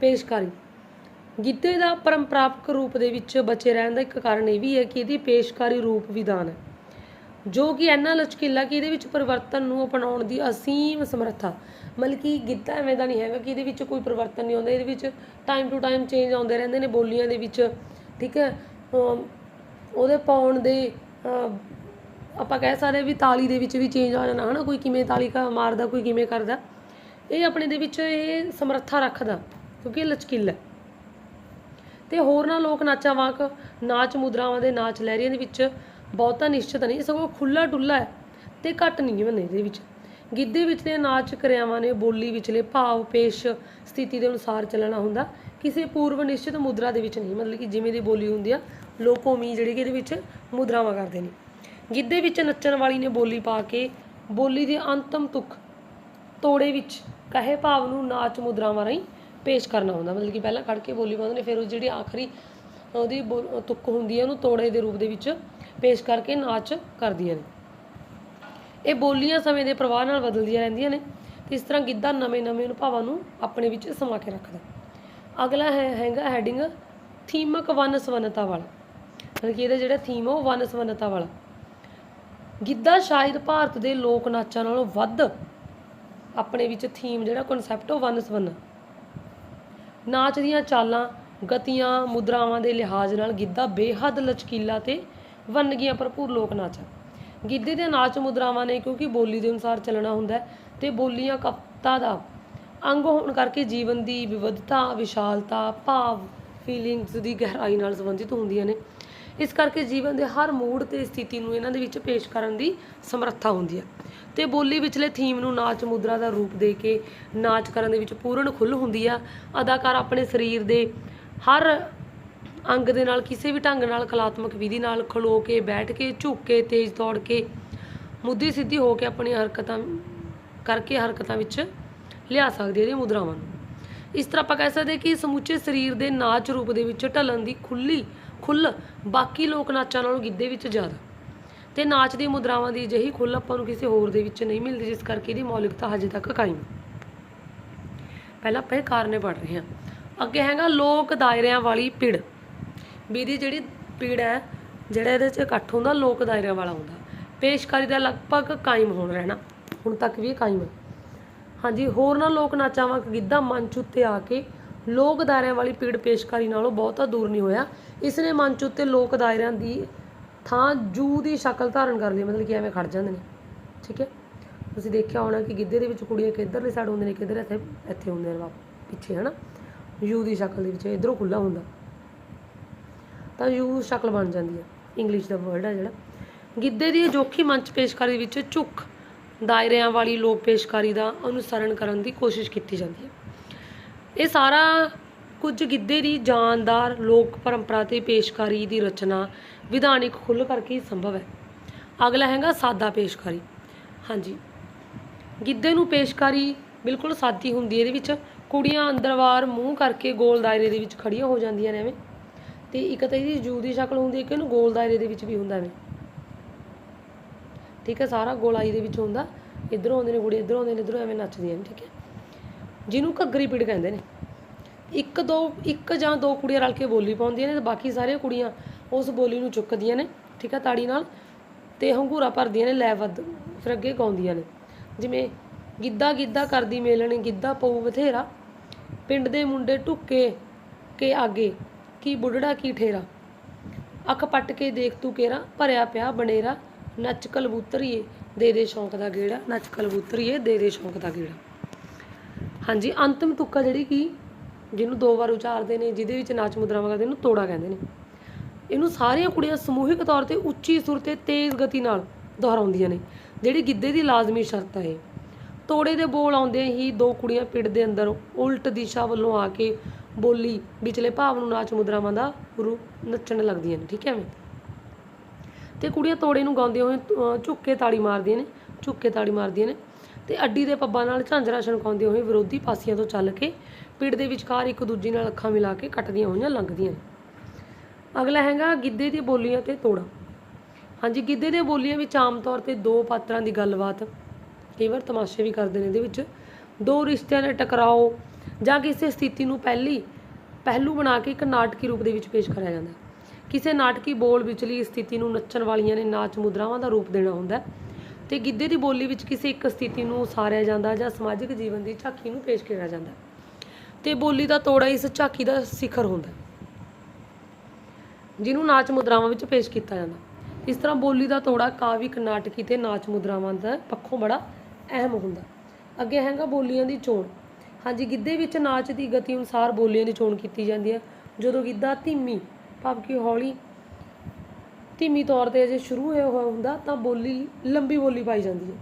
ਪੇਸ਼ਕਾਰੀ। ਗਿੱਧੇ ਦਾ ਪਰੰਪਰਾਗਤ ਰੂਪ ਦੇ ਵਿੱਚ ਬਚੇ ਰਹਿਣ ਦਾ ਇੱਕ ਕਾਰਨ ਇਹ ਵੀ ਹੈ ਕਿ ਇਹਦੀ ਪੇਸ਼ਕਾਰੀ ਰੂਪ ਵਿਧਾਨ ਹੈ। ਜੋ ਕਿ ਇੰਨਾ ਲਚਕੀਲਾ ਕਿ ਇਹਦੇ ਵਿੱਚ ਪਰਿਵਰਤਨ ਨੂੰ ਅਪਣਾਉਣ ਦੀ ਅਸੀਮ ਸਮਰੱਥਾ। ਮਤਲਬ ਕਿ ਗਿੱਧਾ ਐਵੇਂ ਦਾ ਨਹੀਂ ਹੈਗਾ ਕਿ ਇਹਦੇ ਵਿੱਚ ਕੋਈ ਪਰਿਵਰਤਨ ਨਹੀਂ ਆਉਂਦਾ। ਇਹਦੇ ਵਿੱਚ ਟਾਈਮ ਟੂ ਟਾਈਮ ਚੇਂਜ ਆਉਂਦੇ ਰਹਿੰਦੇ ਨੇ ਬੋਲੀਆਂ ਦੇ ਵਿੱਚ, ਠੀਕ ਹੈ? ਉਹਦੇ ਪਾਉਣ ਦੇ ਆਪਾਂ ਕਹਿ ਸਕਦੇ ਵੀ ਤਾਲੀ ਦੇ ਵਿੱਚ ਵੀ ਚੇਂਜ ਆ ਜਾਣਾ ਹਨਾ? ਕੋਈ ਕਿਵੇਂ ਤਾਲੀ ਕਾ ਮਾਰਦਾ, ਕੋਈ ਕਿਵੇਂ ਕਰਦਾ। ਇਹ ਆਪਣੇ ਦੇ ਵਿੱਚ ਇਹ ਸਮਰੱਥਾ ਰੱਖਦਾ, ਕਿਉਂਕਿ ਇਹ ਲਚਕੀਲਾ ਹੈ। ਤੇ ਹੋਰਨਾਂ ਲੋਕ ਨਾਚਾਂ ਵਾਂਗ ਨਾਚ ਮੁਦਰਾਵਾਂ ਦੇ ਨਾਚ ਲਹਿਰੀਆਂ ਦੇ ਵਿੱਚ ਬਹੁਤਾ ਨਿਸ਼ਚਿਤ ਨਹੀਂ ਸਗੋਂ ਖੁੱਲਾ ਡੁੱਲਾ ਹੈ ਤੇ ਘੱਟ ਨਹੀਂ ਬੰਦੇ ਇਹਦੇ ਵਿੱਚ। ਗਿੱਧੇ ਵਿਚਲੇ ਨਾਚ ਕਿਰਿਆਵਾਂ ਨੇ ਬੋਲੀ ਵਿਚਲੇ ਭਾਵ, ਪੇਸ਼ ਸਥਿਤੀ ਦੇ ਅਨੁਸਾਰ ਚੱਲਣਾ ਹੁੰਦਾ। ਕਿਸੇ ਪੂਰਵ ਨਿਸ਼ਚਿਤ ਮੁਦਰਾ ਦੇ ਵਿੱਚ ਨਹੀਂ, ਮਤਲਬ ਕਿ ਜਿਵੇਂ ਦੀ ਬੋਲੀ ਹੁੰਦੀ ਆ, ਲੋਕ ਉਮੀ ਜਿਹੜੀ ਕਿ ਇਹਦੇ ਵਿੱਚ ਮੁਦਰਾਵਾਂ ਕਰਦੇ ਨੇ। ਗਿੱਧੇ ਵਿੱਚ ਨੱਚਣ ਵਾਲੀ ਨੇ ਬੋਲੀ ਪਾ ਕੇ, ਬੋਲੀ ਦੀ ਅੰਤਮ ਤੁਕ ਤੋੜੇ ਵਿੱਚ ਕਹੇ ਭਾਵ ਨੂੰ ਨਾਚ ਮੁਦਰਾਵਾਂ ਰਾਹੀਂ ਪੇਸ਼ ਕਰਨਾ ਹੁੰਦਾ। ਮਤਲਬ ਕਿ ਪਹਿਲਾਂ ਖੜ ਕੇ ਬੋਲੀ ਪਾਉਂਦੇ ਨੇ, ਫਿਰ ਉਹ ਜਿਹੜੀ ਆਖਰੀ ਉਹਦੀ ਬੋ- ਤੁਕ ਹੁੰਦੀ ਹੈ ਉਹਨੂੰ ਤੋੜੇ ਦੇ ਰੂਪ ਦੇ ਵਿੱਚ ਪੇਸ਼ ਕਰਕੇ ਨਾਚ ਕਰਦੀਆਂ ਨੇ। ਇਹ ਬੋਲੀਆਂ ਸਮੇਂ ਦੇ ਪ੍ਰਵਾਹ ਨਾਲ ਬਦਲਦੀਆਂ ਰਹਿੰਦੀਆਂ ਨੇ ਇਸ ਤਰ੍ਹਾਂ ਗਿੱਧਾ ਨਵੇਂ-ਨਵੇਂ ਅਨੁਭਵਾਂ ਨੂੰ ਆਪਣੇ ਵਿੱਚ ਸਮਾ ਕੇ ਰੱਖਦਾ ਅਗਲਾ ਹੈ, ਹੈਗਾ ਹੈਡਿੰਗ ਥੀਮਕ ਵਨ ਸਵੰਨਤਾ ਵਾਲਾ। ਮਤਲਬ ਕਿ ਇਹਦਾ ਜਿਹੜਾ ਥੀਮ ਉਹ ਵਨ ਸਵੰਨਤਾ ਵਾਲਾ। ਗਿੱਧਾ ਸ਼ਾਇਦ ਭਾਰਤ ਦੇ ਲੋਕ ਨਾਚਾਂ ਨਾਲੋਂ ਵੱਧ ਆਪਣੇ ਵਿੱਚ ਥੀਮ ਜਿਹੜਾ ਕਨਸੈਪਟ ਉਹ ਵਨ ਸਵੰਨਾ ਨਾਚ ਦੀਆਂ ਚਾਲਾਂ, ਗਤੀਆਂ, ਮੁਦਰਾਵਾਂ ਦੇ ਲਿਹਾਜ਼ ਨਾਲ ਗਿੱਧਾ ਬੇਹੱਦ ਲਚਕੀਲਾ ਤੇ ਵੰਨਗੀਆਂ ਭਰਪੂਰ ਲੋਕ ਨਾਚ ਹੈ ਗਿੱਧੇ ਦੇ ਨਾਚ ਮੁਦਰਾਵਾਂ ਨੇ ਕਿਉਂਕਿ ਬੋਲੀ ਦੇ ਅਨੁਸਾਰ ਚੱਲਣਾ ਹੁੰਦਾ ਹੈ ਤੇ ਬੋਲੀਆਂ ਕਵਿਤਾ ਦਾ ਅੰਗ ਹੋਣ ਕਰਕੇ ਜੀਵਨ ਦੀ ਵਿਵਧਤਾ, ਵਿਸ਼ਾਲਤਾ, ਭਾਵ ਫੀਲਿੰਗਸ ਦੀ ਗਹਿਰਾਈ ਨਾਲ ਸੰਬੰਧਿਤ ਹੁੰਦੀਆਂ ਨੇ। ਇਸ ਕਰਕੇ ਜੀਵਨ ਦੇ ਹਰ ਮੂਡ ਤੇ ਸਥਿਤੀ ਨੂੰ ਇਹਨਾਂ ਦੇ ਵਿੱਚ ਪੇਸ਼ ਕਰਨ ਦੀ ਸਮਰੱਥਾ ਹੁੰਦੀ ਹੈ। ਤੇ ਬੋਲੀ ਵਿਚਲੇ ਥੀਮ ਨੂੰ ਨਾਚ ਮੁਦਰਾ ਦਾ ਰੂਪ ਦੇ ਕੇ ਨਾਚ ਕਰਨ ਦੇ ਵਿੱਚ ਪੂਰਨ ਖੁੱਲ੍ਹ ਹੁੰਦੀ ਆ। ਅਦਾਕਾਰ ਆਪਣੇ ਸਰੀਰ ਦੇ ਹਰ ਅੰਗ ਦੇ ਨਾਲ ਕਿਸੇ ਵੀ ਢੰਗ ਨਾਲ ਕਲਾਤਮਕ ਵਿਧੀ ਨਾਲ ਖਲੋ ਕੇ, ਬੈਠ ਕੇ, ਝੁੱਕ ਕੇ, ਤੇਜ਼ ਦੌੜ ਕੇ, ਮੁੱਦੀ ਸਿੱਧੀ ਹੋ ਕੇ ਆਪਣੀਆਂ ਹਰਕਤਾਂ ਕਰਕੇ ਹਰਕਤਾਂ ਵਿੱਚ ਲਿਆ ਸਕਦੇ ਹੈ ਮੁਦਰਾਵਾਂ ਨੂੰ। ਇਸ ਤਰ੍ਹਾਂ ਆਪਾਂ ਕਹਿ ਸਕਦੇ ਕਿ ਸਮੁੱਚੇ ਸਰੀਰ ਦੇ ਨਾਚ ਰੂਪ ਦੇ ਵਿੱਚ ਢਲਣ ਦੀ ਖੁੱਲੀ, ਖੁੱਲ ਬਾਕੀ ਲੋਕ ਨਾਚਾਂ ਨਾਲੋਂ ਗਿੱਧੇ ਵਿੱਚ ਜ਼ਿਆਦਾ। ਤੇ ਨਾਚ ਦੀ ਮੁਦਰਾਵਾਂ ਦੀ ਅਜਿਹੀ ਖੁੱਲ ਆਪਾਂ ਨੂੰ ਕਿਸੇ ਹੋਰ ਦੇ ਵਿੱਚ ਨਹੀਂ ਮਿਲਦੀ, ਜਿਸ ਕਰਕੇ ਇਹਦੀ ਮੌਲਿਕਤਾ ਹਜੇ ਤੱਕ ਕਾਇਮ ਪਹਿਲਾਂ ਆਪਾਂ ਇਹ ਕਾਰਨੇ ਪੜ ਰਹੇ ਹਾਂ। ਅੱਗੇ ਹੈਗਾ ਲੋਕ ਦਾਇਰਿਆਂ ਵਾਲੀ ਪਿੜ ਵੀ ਇਹਦੀ ਜਿਹੜੀ ਪੀੜ ਹੈ, ਜਿਹੜਾ ਇਹਦੇ 'ਚ ਇਕੱਠ ਹੁੰਦਾ, ਲੋਕ ਦਾਇਰਿਆਂ ਵਾਲਾ ਹੁੰਦਾ। ਪੇਸ਼ਕਾਰੀ ਦਾ ਲਗਭਗ ਕਾਇਮ ਹੋਣ ਰਹਿਣਾ। ਹੁਣ ਤੱਕ ਵੀ ਇਹ ਕਾਇਮ ਹੈ। ਹਾਂਜੀ, ਹੋਰ ਨਾ ਲੋਕ ਨਾਚਾਂ ਵਾਂਗ ਗਿੱਧਾ, ਮੰਚ ਉੱਤੇ ਆ ਕੇ ਲੋਕ ਦਾਇਰਿਆਂ ਵਾਲੀ ਪੀੜ ਪੇਸ਼ਕਾਰੀ ਨਾਲੋਂ ਬਹੁਤਾ ਦੂਰ ਨਹੀਂ ਹੋਇਆ। ਇਸ ਨੇ ਮੰਚ ਉੱਤੇ ਲੋਕ ਦਾਇਰਿਆਂ ਦੀ ਥਾਂ ਜੂ ਦੀ ਸ਼ਕਲ ਧਾਰਨ ਕਰ ਲਈ, ਮਤਲਬ ਕਿ ਐਵੇਂ ਖੜ ਜਾਂਦੇ ਨੇ। ਠੀਕ ਹੈ? ਤੁਸੀਂ ਦੇਖਿਆ ਹੋਣਾ ਕਿ ਗਿੱਧੇ ਦੇ ਵਿੱਚ ਕੁੜੀਆਂ ਕਿੱਧਰਲੀ ਸਾਈਡ ਹੁੰਦੇ ਨੇ, ਕਿੱਧਰ ਇੱਥੇ ਇੱਥੇ ਹੁੰਦੇ ਨੇ ਵਾ ਪਿੱਛੇ, ਹਨਾ? ਯੂ ਦੀ ਸ਼ਕਲ ਦੇ ਵਿੱਚ, ਇਧਰੋਂ ਖੁੱਲਾ ਹੁੰਦਾ। ਤਾਂ ਯੂ ਸ਼ਕਲ ਬਣ ਜਾਂਦੀ ਹੈ ਇੰਗਲਿਸ਼ ਦਾ ਵਰਡ ਹੈ ਜਿਹੜਾ। ਗਿੱਧੇ ਦੀ ਅਜੋਖੀ ਮੰਚ ਪੇਸ਼ਕਾਰੀ ਵਿੱਚ ਝੁੱਕ ਦਾਇਰਿਆਂ ਵਾਲੀ ਲੋਕ ਪੇਸ਼ਕਾਰੀ ਦਾ ਅਨੁਸਰਣ ਕਰਨ ਦੀ ਕੋਸ਼ਿਸ਼ ਕੀਤੀ ਜਾਂਦੀ ਹੈ ਇਹ ਸਾਰਾ ਕੁਝ ਗਿੱਧੇ ਦੀ ਜਾਨਦਾਰ ਲੋਕ ਪਰੰਪਰਾ ਤੇ ਪੇਸ਼ਕਾਰੀ ਦੀ ਰਚਨਾ ਵਿਧਾਨਿਕ ਖੁੱਲ੍ਹ ਕਰਕੇ ਹੀ ਸੰਭਵ ਹੈ। ਅਗਲਾ ਹੈਗਾ ਸਾਦਾ ਪੇਸ਼ਕਾਰੀ। ਹਾਂਜੀ। ਗਿੱਧੇ ਨੂੰ ਪੇਸ਼ਕਾਰੀ ਬਿਲਕੁਲ ਸਾਦੀ ਹੁੰਦੀ ਹੈ। ਇਹਦੇ ਵਿੱਚ ਕੁੜੀਆਂ ਅੰਦਰਵਾਰ ਮੂੰਹ ਕਰਕੇ ਗੋਲ ਦਾਇਰੇ ਦੇ ਵਿੱਚ ਖੜੀਆਂ ਹੋ ਜਾਂਦੀਆਂ ਨੇ ਐਵੇਂ। ਤੇ ਇੱਕ ਤਾਂ ਇਹਦੀ ਜੂ ਦੀ ਸ਼ਕਲ ਹੁੰਦੀ ਹੈ ਕਿ ਇਹਨੂੰ ਗੋਲ ਦਾਇਰੇ ਦੇ ਵਿੱਚ ਵੀ ਹੁੰਦਾ ਐਵੇਂ। ਠੀਕ ਹੈ, ਸਾਰਾ ਗੋਲਾਈ ਦੇ ਵਿੱਚ ਹੁੰਦਾ। ਇਧਰੋਂ ਆਉਂਦੇ ਨੇ ਕੁੜੀ ਇਧਰੋਂ ਆਉਂਦੇ ਨੇ, ਇਧਰੋਂ ਐਵੇਂ ਨੱਚਦੀਆਂ ਨੇ, ਠੀਕ ਹੈ। ਜਿਹਨੂੰ ਘੱਗਰੀ ਪਿੜ ਕਹਿੰਦੇ ਨੇ। ਇੱਕ ਦੋ, ਇੱਕ ਜਾਂ ਦੋ ਕੁੜੀਆਂ ਰਲ ਕੇ ਬੋਲੀ ਪਾਉਂਦੀਆਂ ਨੇ ਤੇ ਬਾਕੀ ਸਾਰੀਆਂ ਕੁੜੀਆਂ ਉਸ ਬੋਲੀ ਨੂੰ ਚੁੱਕਦੀਆਂ ਨੇ, ਠੀਕ ਹੈ, ਤਾੜੀ ਨਾਲ ਤੇ ਹੰਗੂਰਾ ਭਰਦੀਆਂ ਨੇ, ਲੈ ਵੱਧ, ਫਿਰ ਅੱਗੇ ਗਾਉਂਦੀਆਂ ਨੇ। ਜਿਵੇਂ ਗਿੱਧਾ ਗਿੱਧਾ ਕਰਦੀ ਮੇਲਣ, ਗਿੱਧਾ ਪਊ ਬਥੇਰਾ, ਪਿੰਡ ਦੇ ਮੁੰਡੇ ਢੁੱਕੇ ਕੇ ਆਗੇ। ਕੀ ਬੁੱਢੜਾ ਕੀ ਠੇਰਾ? ਅੱਖ ਪੱਟ ਕੇ ਦੇਖ ਤੂੰ ਕੇਰਾ, ਭਰਿਆ ਪਿਆ ਬਨੇਰਾ, ਨੱਚ ਕਲਬੂਤਰੀਏ, ਦੇ ਦੇ ਸ਼ੌਂਕ ਦਾ ਗੇੜਾ, ਨੱਚ ਕਲਬੂਤਰੀਏ, ਦੇ ਦੇ ਸ਼ੌਂਕ ਦਾ ਗੇੜਾ। ਹਾਂਜੀ, ਅੰਤਮ ਤੁੱਕਾ ਜਿਹੜੀ ਕਿ, ਜਿਹਨੂੰ ਦੋ ਵਾਰ ਉਚਾਰਦੇ ਨੇ, ਜਿਹਦੇ ਵਿੱਚ ਨਾਚ ਮੁਦਰਾਵਾਂ ਕਰਦੇ ਇਹਨੂੰ ਤੋੜਾ ਕਹਿੰਦੇ ਨੇ। ਇਹਨੂੰ ਸਾਰੀਆਂ ਕੁੜੀਆਂ ਸਮੂਹਿਕ ਤੌਰ ਤੇ ਉੱਚੀ ਸੁਰ ਤੇ ਤੇਜ਼ ਗਤੀ ਨਾਲ ਦੁਹਰਾਉਂਦੀਆਂ ਨੇ, ਜਿਹੜੀ ਗਿੱਧੇ ਦੀ ਲਾਜ਼ਮੀ ਸ਼ਰਤ ਹੈ ਤੋੜੇ ਦੇ ਬੋਲ ਆਉਂਦੇ ਹੀ ਦੋ ਕੁੜੀਆਂ ਪਿੜ ਦੇ ਅੰਦਰ ਉਲਟ ਦਿਸ਼ਾ ਵੱਲੋਂ ਆ ਕੇ ਬੋਲੀ, ਵਿਚਲੇ ਭਾਵ ਨੂੰ ਨਾਚ ਮੁਦਰਾਵਾਂ ਦਾ ਰੂਪ ਨੱਚਣ ਲੱਗਦੀਆਂ ਨੇ, ਠੀਕ ਹੈ ਐਵੇਂ? ਤੇ ਕੁੜੀਆਂ ਤੋੜੇ ਨੂੰ ਗਾਉਂਦੀਆਂ ਹੋਏ ਝੁੱਕ ਕੇ ਤਾੜੀ ਮਾਰਦੀਆਂ ਨੇ, ਝੁੱਕ ਕੇ ਤਾੜੀ ਮਾਰਦੀਆਂ ਨੇ ਤੇ ਅੱਡੀ ਦੇ ਪੱਬਾਂ ਨਾਲ ਝਾਂਜਰਾ ਛਣਕਾਉਂਦੀਆਂ ਹੋਏ ਵਿਰੋਧੀ ਪਾਸਿਆਂ ਤੋਂ ਚੱਲ ਕੇ ਪਿੜ ਦੇ ਵਿਚਕਾਰ ਇੱਕ ਦੂਜੀ ਨਾਲ ਅੱਖਾਂ ਮਿਲਾ ਕੇ ਕੱਟਦੀਆਂ ਹੋਈਆਂ ਲੰਘਦੀਆਂ ਨੇ। ਅਗਲਾ ਹੈਗਾ ਗਿੱਧੇ ਦੀ ਬੋਲੀਆਂ ਤੇ ਤੋੜਾ। ਹਾਂਜੀ, ਗਿੱਧੇ ਦੀਆਂ ਬੋਲੀਆਂ ਵਿੱਚ ਆਮ ਤੌਰ ਤੇ ਦੋ ਪਾਤਰਾਂ ਦੀ ਗੱਲਬਾਤ, ਕਈ ਵਾਰ ਤਮਾਸ਼ੇ ਵੀ ਕਰਦੇ ਨੇ ਇਹਦੇ ਵਿੱਚ। ਦੋ ਰਿਸ਼ਤਿਆਂ ਦੇ ਟਕਰਾਓ ਜਾਂ ਕਿਸੇ ਸਥਿਤੀ ਨੂੰ ਪਹਿਲੀ, ਪਹਿਲੂ ਬਣਾ ਕੇ ਇੱਕ ਨਾਟਕੀ ਰੂਪ ਦੇ ਵਿੱਚ ਪੇਸ਼ ਕਰਿਆ ਜਾਂਦਾ ਕਿਸੇ ਨਾਟਕੀ ਬੋਲ ਵਿਚਲੀ ਸਥਿਤੀ ਨੂੰ ਨੱਚਣ ਵਾਲੀਆਂ ਨੇ ਨਾਚ ਮੁਦਰਾਵਾਂ ਦਾ ਰੂਪ ਦੇਣਾ ਹੁੰਦਾ ਤੇ ਗਿੱਧੇ ਦੀ ਬੋਲੀ ਵਿੱਚ ਕਿਸੇ ਇੱਕ ਸਥਿਤੀ ਨੂੰ ਉਸਾਰਿਆ ਜਾਂਦਾ ਜਾਂ ਸਮਾਜਿਕ ਜੀਵਨ ਦੀ ਝਾਕੀ ਨੂੰ ਪੇਸ਼ ਕੀਤਾ ਜਾਂਦਾ ਤੇ ਬੋਲੀ ਦਾ ਤੋੜਾ ਇਸ ਝਾਕੀ ਦਾ ਸਿਖਰ ਹੁੰਦਾ ਜਿਹਨੂੰ ਨਾਚ ਮੁਦਰਾਵਾਂ ਵਿੱਚ ਪੇਸ਼ ਕੀਤਾ ਜਾਂਦਾ ਇਸ ਤਰ੍ਹਾਂ ਬੋਲੀ ਦਾ ਤੋੜਾ ਕਾਵਿਕ, ਨਾਟਕੀ ਤੇ ਨਾਚ ਮੁਦਰਾਵਾਂ ਦਾ ਪੱਖੋਂ ਬੜਾ ਅਹਿਮ ਹੁੰਦਾ ਅੱਗੇ ਹੈਗਾ ਬੋਲੀਆਂ ਦੀ ਚੋਣ। ਹਾਂਜੀ, ਗਿੱਧੇ ਵਿੱਚ ਨਾਚ ਦੀ ਗਤੀ ਅਨੁਸਾਰ ਬੋਲੀਆਂ ਦੀ ਚੋਣ ਕੀਤੀ ਜਾਂਦੀ ਹੈ। ਜਦੋਂ ਗਿੱਧਾ ਧੀਮੀ, ਭਾਵ ਕਿ ਹੌਲੀ ਧੀਮੀ ਤੌਰ ਤੇ ਅਜੇ ਸ਼ੁਰੂ ਹੋਇਆ ਹੋਇਆ ਹੁੰਦਾ, ਤਾਂ ਬੋਲੀ, ਲੰਬੀ ਬੋਲੀ ਪਾਈ ਜਾਂਦੀ ਹੈ।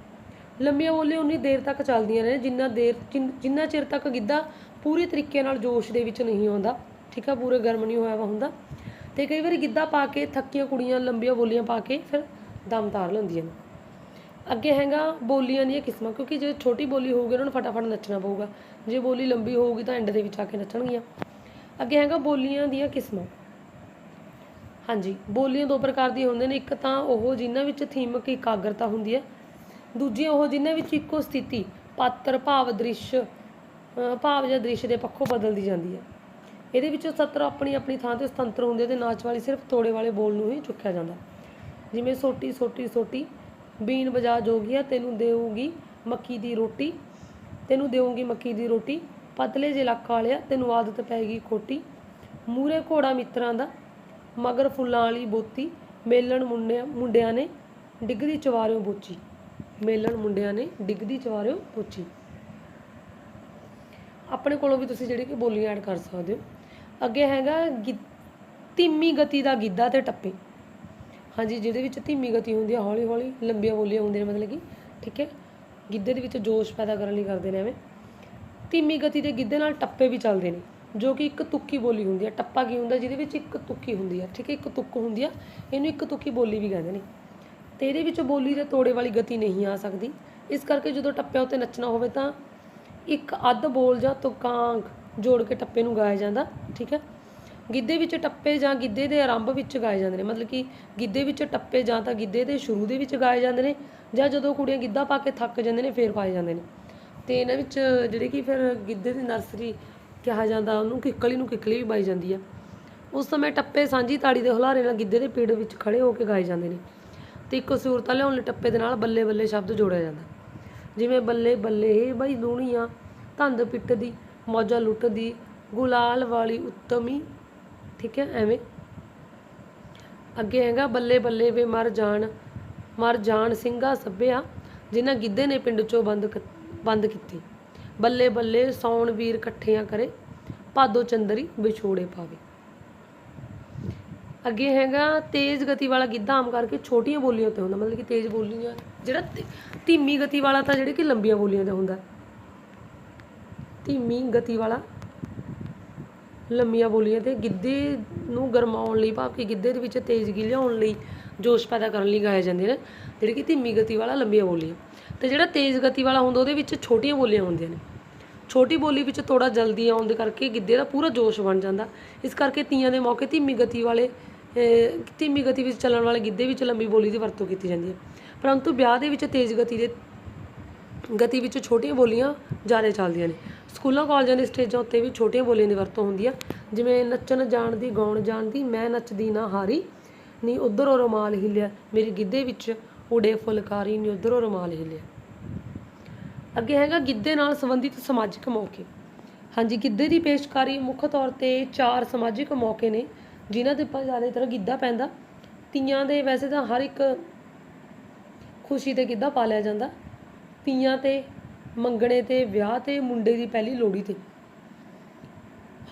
ਲੰਬੀਆਂ ਬੋਲੀਆਂ ਉਨੀ ਦੇਰ ਤੱਕ ਚੱਲਦੀਆਂ ਨੇ, ਜਿੰਨਾ ਦੇਰ, ਜਿੰਨ- ਜਿੰਨਾ ਚਿਰ ਤੱਕ ਗਿੱਧਾ ਪੂਰੇ ਤਰੀਕੇ ਨਾਲ ਜੋਸ਼ ਦੇ ਵਿੱਚ ਨਹੀਂ ਆਉਂਦਾ, ਠੀਕ ਆ, ਪੂਰੇ ਗਰਮ ਨਹੀਂ ਹੋਇਆ ਵਾ ਹੁੰਦਾ। ਤੇ ਕਈ ਵਾਰੀ ਗਿੱਧਾ ਪਾ ਕੇ ਥੱਕੀਆਂ ਕੁੜੀਆਂ ਲੰਬੀਆਂ ਬੋਲੀਆਂ ਪਾ ਕੇ ਫਿਰ ਦਮ ਤਾਰ ਲੈਂਦੀਆਂ ਨੇ। ਅੱਗੇ ਹੈਗਾ ਬੋਲੀਆਂ ਦੀਆਂ ਕਿਸਮਾਂ, ਕਿਉਂਕਿ ਜੇ ਛੋਟੀ ਬੋਲੀ ਹੋਊਗੀ ਉਹਨਾਂ ਨੂੰ ਫਟਾਫਟ ਨੱਚਣਾ ਪਊਗਾ। ਜੇ ਬੋਲੀ ਲੰਬੀ ਹੋਊਗੀ ਤਾਂ ਐਂਡ ਦੇ ਵਿੱਚ ਆ ਕੇ ਨੱਚਣਗੀਆਂ। ਅੱਗੇ ਹੈਗਾ ਬੋਲੀਆਂ ਦੀਆਂ ਕਿਸਮਾਂ। ਹਾਂਜੀ, ਬੋਲੀਆਂ ਦੋ ਪ੍ਰਕਾਰ ਦੀਆਂ ਹੁੰਦੀਆਂ ਨੇ, ਇੱਕ ਤਾਂ ਉਹ ਜਿਨ੍ਹਾਂ ਵਿੱਚ ਥੀਮਕ ਇਕਾਗਰਤਾ ਹੁੰਦੀ ਹੈ, ਦੂਜੀਆਂ ਉਹ ਜਿਨ੍ਹਾਂ ਵਿੱਚ ਇੱਕੋ ਸਥਿਤੀ, ਪਾਤਰ, ਭਾਵ, ਦ੍ਰਿਸ਼, ਅਹ ਭਾਵ ਜਾਂ ਦ੍ਰਿਸ਼ ਦੇ ਪੱਖੋਂ ਬਦਲਦੀ ਜਾਂਦੀ ਹੈ। ਇਹਦੇ ਵਿੱਚੋਂ ਸਤਰ ਆਪਣੀ ਆਪਣੀ ਥਾਂ ਤੇ ਸੁਤੰਤਰ ਹੁੰਦੇ ਆ ਤੇ ਨਾਚ ਵਾਲੀ ਸਿਰਫ ਤੋੜੇ ਵਾਲੇ ਬੋਲ ਨੂੰ ਹੀ ਚੁੱਕਿਆ ਜਾਂਦਾ। ਜਿਵੇਂ ਸੋਟੀ ਸੋਟੀ ਸੋਟੀ ਬੀਨ ਵਜਾ ਜੋਗੀਆ ਤੈਨੂੰ ਦੇਊਗੀ ਮੱਕੀ ਦੀ ਰੋਟੀ, ਤੈਨੂੰ ਦੇਊਂਗੀ ਮੱਕੀ ਦੀ ਰੋਟੀ। ਪਤਲੇ ਜੇ ਲੱਕ ਵਾਲਿਆ ਤੈਨੂੰ ਆਦਤ ਪੈਗੀ ਖੋਟੀ। ਮੂਰੇ ਘੋੜਾ ਮਿੱਤਰਾਂ ਦਾ, ਮਗਰ ਫੁੱਲਾਂ ਵਾਲੀ ਬੋਤੀ। ਮੇਲਣ ਮੁੰਡਿਆਂ ਮੁੰਡਿਆਂ ਨੇ ਡਿੱਗਦੀ ਚਵਾਰਿਓ ਬੋਚੀ ਮੇਲਣ ਮੁੰਡਿਆਂ ਨੇ ਡਿੱਗਦੀ ਚਵਾਰਿਓ ਬੋਚੀ ਆਪਣੇ ਕੋਲੋਂ ਵੀ ਤੁਸੀਂ ਜਿਹੜੀ ਕਿ ਬੋਲੀਆਂ ਐਡ ਕਰ ਸਕਦੇ ਹੋ। ਅੱਗੇ ਹੈਗਾ ਗਿ- ਧੀਮੀ ਗਤੀ ਦਾ ਗਿੱਧਾ ਤੇ ਟੱਪੇ। ਹਾਂਜੀ, ਜਿਹਦੇ ਵਿੱਚ ਧੀਮੀ ਗਤੀ ਹੁੰਦੀ ਆ ਹੌਲੀ ਹੌਲੀ ਲੰਬੀਆਂ ਬੋਲੀਆਂ ਹੁੰਦੀਆਂ ਨੇ, ਮਤਲਬ ਕਿ, ਠੀਕ ਹੈ? ਗਿੱਧੇ ਦੇ ਵਿੱਚ ਜੋਸ਼ ਪੈਦਾ ਕਰਨ ਲਈ ਕਰਦੇ ਨੇ ਐਵੇਂ। ਧੀਮੀ ਗਤੀ ਦੇ ਗਿੱਧੇ ਨਾਲ ਟੱਪੇ ਵੀ ਚੱਲਦੇ ਨੇ, ਜੋ ਕਿ ਇੱਕ ਤੁੱਕੀ ਬੋਲੀ ਹੁੰਦੀ ਹੈ ਟੱਪਾ ਕੀ ਹੁੰਦਾ? ਜਿਹਦੇ ਵਿੱਚ ਇੱਕ ਤੁੱਕੀ ਹੁੰਦੀ ਹੈ ਠੀਕ ਹੈ? ਇੱਕ ਤੁੱਕ ਹੁੰਦੀ ਆ, ਇਹਨੂੰ ਇੱਕ ਤੁੱਕੀ ਬੋਲੀ ਵੀ ਕਹਿੰਦੇ ਨੇ। ਤੇ ਇਹਦੇ ਵਿੱਚ ਬੋਲੀ ਦੇ ਤੋੜੇ ਵਾਲੀ ਗਤੀ ਨਹੀਂ ਆ ਸਕਦੀ। ਇਸ ਕਰਕੇ ਜਦੋਂ ਟੱਪਿਆਂ ਉੱਤੇ ਨੱਚਣਾ ਹੋਵੇ ਤਾਂ ਇੱਕ ਅੱਧ ਬੋਲ ਜਾਂ ਤੁਕਾਂਕ ਜੋੜ ਕੇ ਟੱਪੇ ਨੂੰ ਗਾਇਆ ਜਾਂਦਾ, ਠੀਕ ਹੈ? ਗਿੱਧੇ ਵਿੱਚ ਟੱਪੇ ਜਾਂ ਗਿੱਧੇ ਦੇ ਆਰੰਭ ਵਿੱਚ ਗਾਏ ਜਾਂਦੇ ਨੇ। ਮਤਲਬ ਕਿ ਗਿੱਧੇ ਵਿੱਚ ਟੱਪੇ ਜਾਂ ਤਾਂ ਗਿੱਧੇ ਦੇ ਸ਼ੁਰੂ ਦੇ ਵਿੱਚ ਗਾਏ ਜਾਂਦੇ ਨੇ ਜਾਂ ਜਦੋਂ ਕੁੜੀਆਂ ਗਿੱਧਾ ਪਾ ਕੇ ਥੱਕ ਜਾਂਦੇ ਨੇ, ਫੇਰ ਪਾਏ ਜਾਂਦੇ ਨੇ। ਤੇ ਇਹਨਾਂ ਵਿੱਚ ਜਿਹੜੇ ਕਿ ਫਿਰ ਗਿੱਧੇ ਦੀ ਨਰਸਰੀ ਕਿਹਾ ਜਾਂਦਾ, ਉਹਨੂੰ ਕਿੱਕਲੀ ਨੂੰ ਕਿੱਕਲੀ ਵੀ ਪਾਈ ਜਾਂਦੀ ਆ। ਉਸ ਸਮੇਂ ਟੱਪੇ ਸਾਂਝੀ ਤਾੜੀ ਦੇ ਹੁਲਾਰੇ ਨਾਲ ਗਿੱਧੇ ਦੇ ਪੀੜ ਵਿੱਚ ਖੜੇ ਹੋ ਕੇ ਗਾਏ ਜਾਂਦੇ ਨੇ। ਤੇ ਇੱਕ ਸੂਰਤਾ ਲਿਆਉਣ ਲਈ ਟੱਪੇ ਦੇ ਨਾਲ ਬੱਲੇ ਬੱਲੇ ਸ਼ਬਦ ਜੋੜਿਆ ਜਾਂਦਾ। ਜਿਵੇਂ ਬੱਲੇ ਬੱਲੇ, ਹੇ ਬਈ ਦੁਨੀਆ ਧੰਦ ਪਿੱਟਦੀ, ਮੌਜਾਂ ਲੁੱਟਦੀ, ਗੁਲਾਲ ਵਾਲੀ ਉੱਤਮੀ ਠੀਕ ਹੈ, ਐਵੇਂ। ਅੱਗੇ ਹੈਗਾ, ਬੱਲੇ ਬੱਲੇ ਵੇ ਮਰ ਜਾਣ ਮਰ ਜਾਣ ਸਿੰਘਾ ਸੱਭਿਆ, ਜਿਨ੍ਹਾਂ ਗਿੱਧੇ ਨੇ ਪਿੰਡ ਚੋਂ ਬੰਦ ਬੰਦ ਕੀਤੀ। ਬੱਲੇ ਬੱਲੇ ਸੌਣ ਵੀਰ ਇਕੱਠਿਆਂ ਕਰੇ, ਭਾਦੋ ਚੰਦਰੀ ਵਿਛੋੜੇ ਪਾਵੇ। ਅੱਗੇ ਹੈਗਾ, ਤੇਜ਼ ਗਤੀ ਵਾਲਾ ਗਿੱਧਾ ਆਮ ਕਰਕੇ ਛੋਟੀਆਂ ਬੋਲੀਆਂ ਤੇ ਹੁੰਦਾ, ਮਤਲਬ ਕਿ ਤੇਜ਼ ਬੋਲੀਆਂ, ਜਿਹੜਾ ਧੀਮੀ ਗਤੀ ਵਾਲਾ ਤਾਂ ਜਿਹੜੇ ਕਿ ਲੰਬੀਆਂ ਬੋਲੀਆਂ ਤੇ ਹੁੰਦਾ। ਧੀਮੀ ਗਤੀ ਵਾਲਾ ਲੰਮੀਆਂ ਬੋਲੀਆਂ ਤੇ ਗਿੱਧੇ ਨੂੰ ਗਰਮਾਉਣ ਲਈ, ਭਾਵ ਕਿ ਗਿੱਧੇ ਦੇ ਵਿੱਚ ਤੇਜ਼ਗੀ ਲਿਆਉਣ ਲਈ ਜੋਸ਼ ਪੈਦਾ ਕਰਨ ਲਈ ਗਾਏ ਜਾਂਦੇ ਨੇ, ਜਿਹੜੇ ਕਿ ਧੀਮੀ ਗਤੀ ਵਾਲਾ ਲੰਬੀਆਂ ਬੋਲੀਆਂ। ਤੇ ਜਿਹੜਾ ਤੇਜ਼ ਗਤੀ ਵਾਲਾ ਹੁੰਦਾ, ਉਹਦੇ ਵਿੱਚ ਛੋਟੀਆਂ ਬੋਲੀਆਂ ਹੁੰਦੀਆਂ ਨੇ। ਛੋਟੀ ਬੋਲੀ ਵਿੱਚ ਥੋੜਾ ਜਲਦੀ ਆਉਣ ਦੇ ਕਰਕੇ ਗਿੱਧੇ ਦਾ ਪੂਰਾ ਜੋਸ਼ ਬਣ ਜਾਂਦਾ। ਇਸ ਕਰਕੇ ਤੀਆਂ ਦੇ ਮੌਕੇ ਧੀਮੀ ਗਤੀ ਵਾਲੇ ਧੀਮੀ ਗਤੀ ਵਿੱਚ ਚੱਲਣ ਵਾਲੇ ਗਿੱਧੇ ਵਿੱਚ ਲੰਬੀ ਬੋਲੀ ਦੀ ਵਰਤੋਂ ਕੀਤੀ ਜਾਂਦੀ ਹੈ। ਪਰੰਤੂ ਵਿਆਹ ਦੇ ਵਿੱਚ ਤੇਜ਼ ਗਤੀ ਦੇ ਗਤੀ ਵਿੱਚ ਛੋਟੀਆਂ ਬੋਲੀਆਂ ਜ਼ਿਆਦਾ ਚੱਲਦੀਆਂ ਨੇ। ਸਕੂਲਾਂ, ਕਾਲਜਾਂ ਦੇ ਸਟੇਜਾਂ ਉੱਤੇ ਵੀ ਛੋਟੀਆਂ ਬੋਲੀਆਂ ਦੀ ਵਰਤੋਂ ਹੁੰਦੀ ਆ। ਜਿਵੇਂ ਨੱਚਣ ਜਾਣਦੀ ਗਾਉਣ ਜਾਣਦੀ ਮੈਂ ਨੱਚਦੀ ਨਾ ਹਾਰੀ, ਨੀ ਉਧਰੋਂ ਰੁਮਾਲ ਹਿੱਲਿਆ, ਮੇਰੇ ਗਿੱਧੇ ਵਿੱਚ ਉੜੇ ਫੁਲਕਾਰੀ, ਨੀ ਉਧਰੋਂ ਰੁਮਾਲ ਹਿੱਲਿਆ। ਅੱਗੇ ਹੈਗਾ ਗਿੱਧੇ ਨਾਲ ਸੰਬੰਧਿਤ ਸਮਾਜਿਕ ਮੌਕੇ। ਹਾਂਜੀ, ਗਿੱਧੇ ਦੀ ਪੇਸ਼ਕਾਰੀ ਮੁੱਖ ਤੌਰ ਤੇ ਚਾਰ ਸਮਾਜਿਕ ਮੌਕੇ ਨੇ, ਜਿਨ੍ਹਾਂ ਦੇ ਉੱਪਰ ਜ਼ਿਆਦਾਤਰ ਗਿੱਧਾ ਪੈਂਦਾ। ਤੀਆਂ ਦੇ ਵੈਸੇ ਤਾਂ ਹਰ ਇੱਕ ਖੁਸ਼ੀ ਤੇ ਗਿੱਧਾ ਪਾ ਲਿਆ ਜਾਂਦਾ। ਤੀਆਂ ਤੇ ਮੰਗਣੇ ਤੇ ਵਿਆਹ ਤੇ ਮੁੰਡੇ ਦੀ ਪਹਿਲੀ ਲੋਹੜੀ ਤੇ।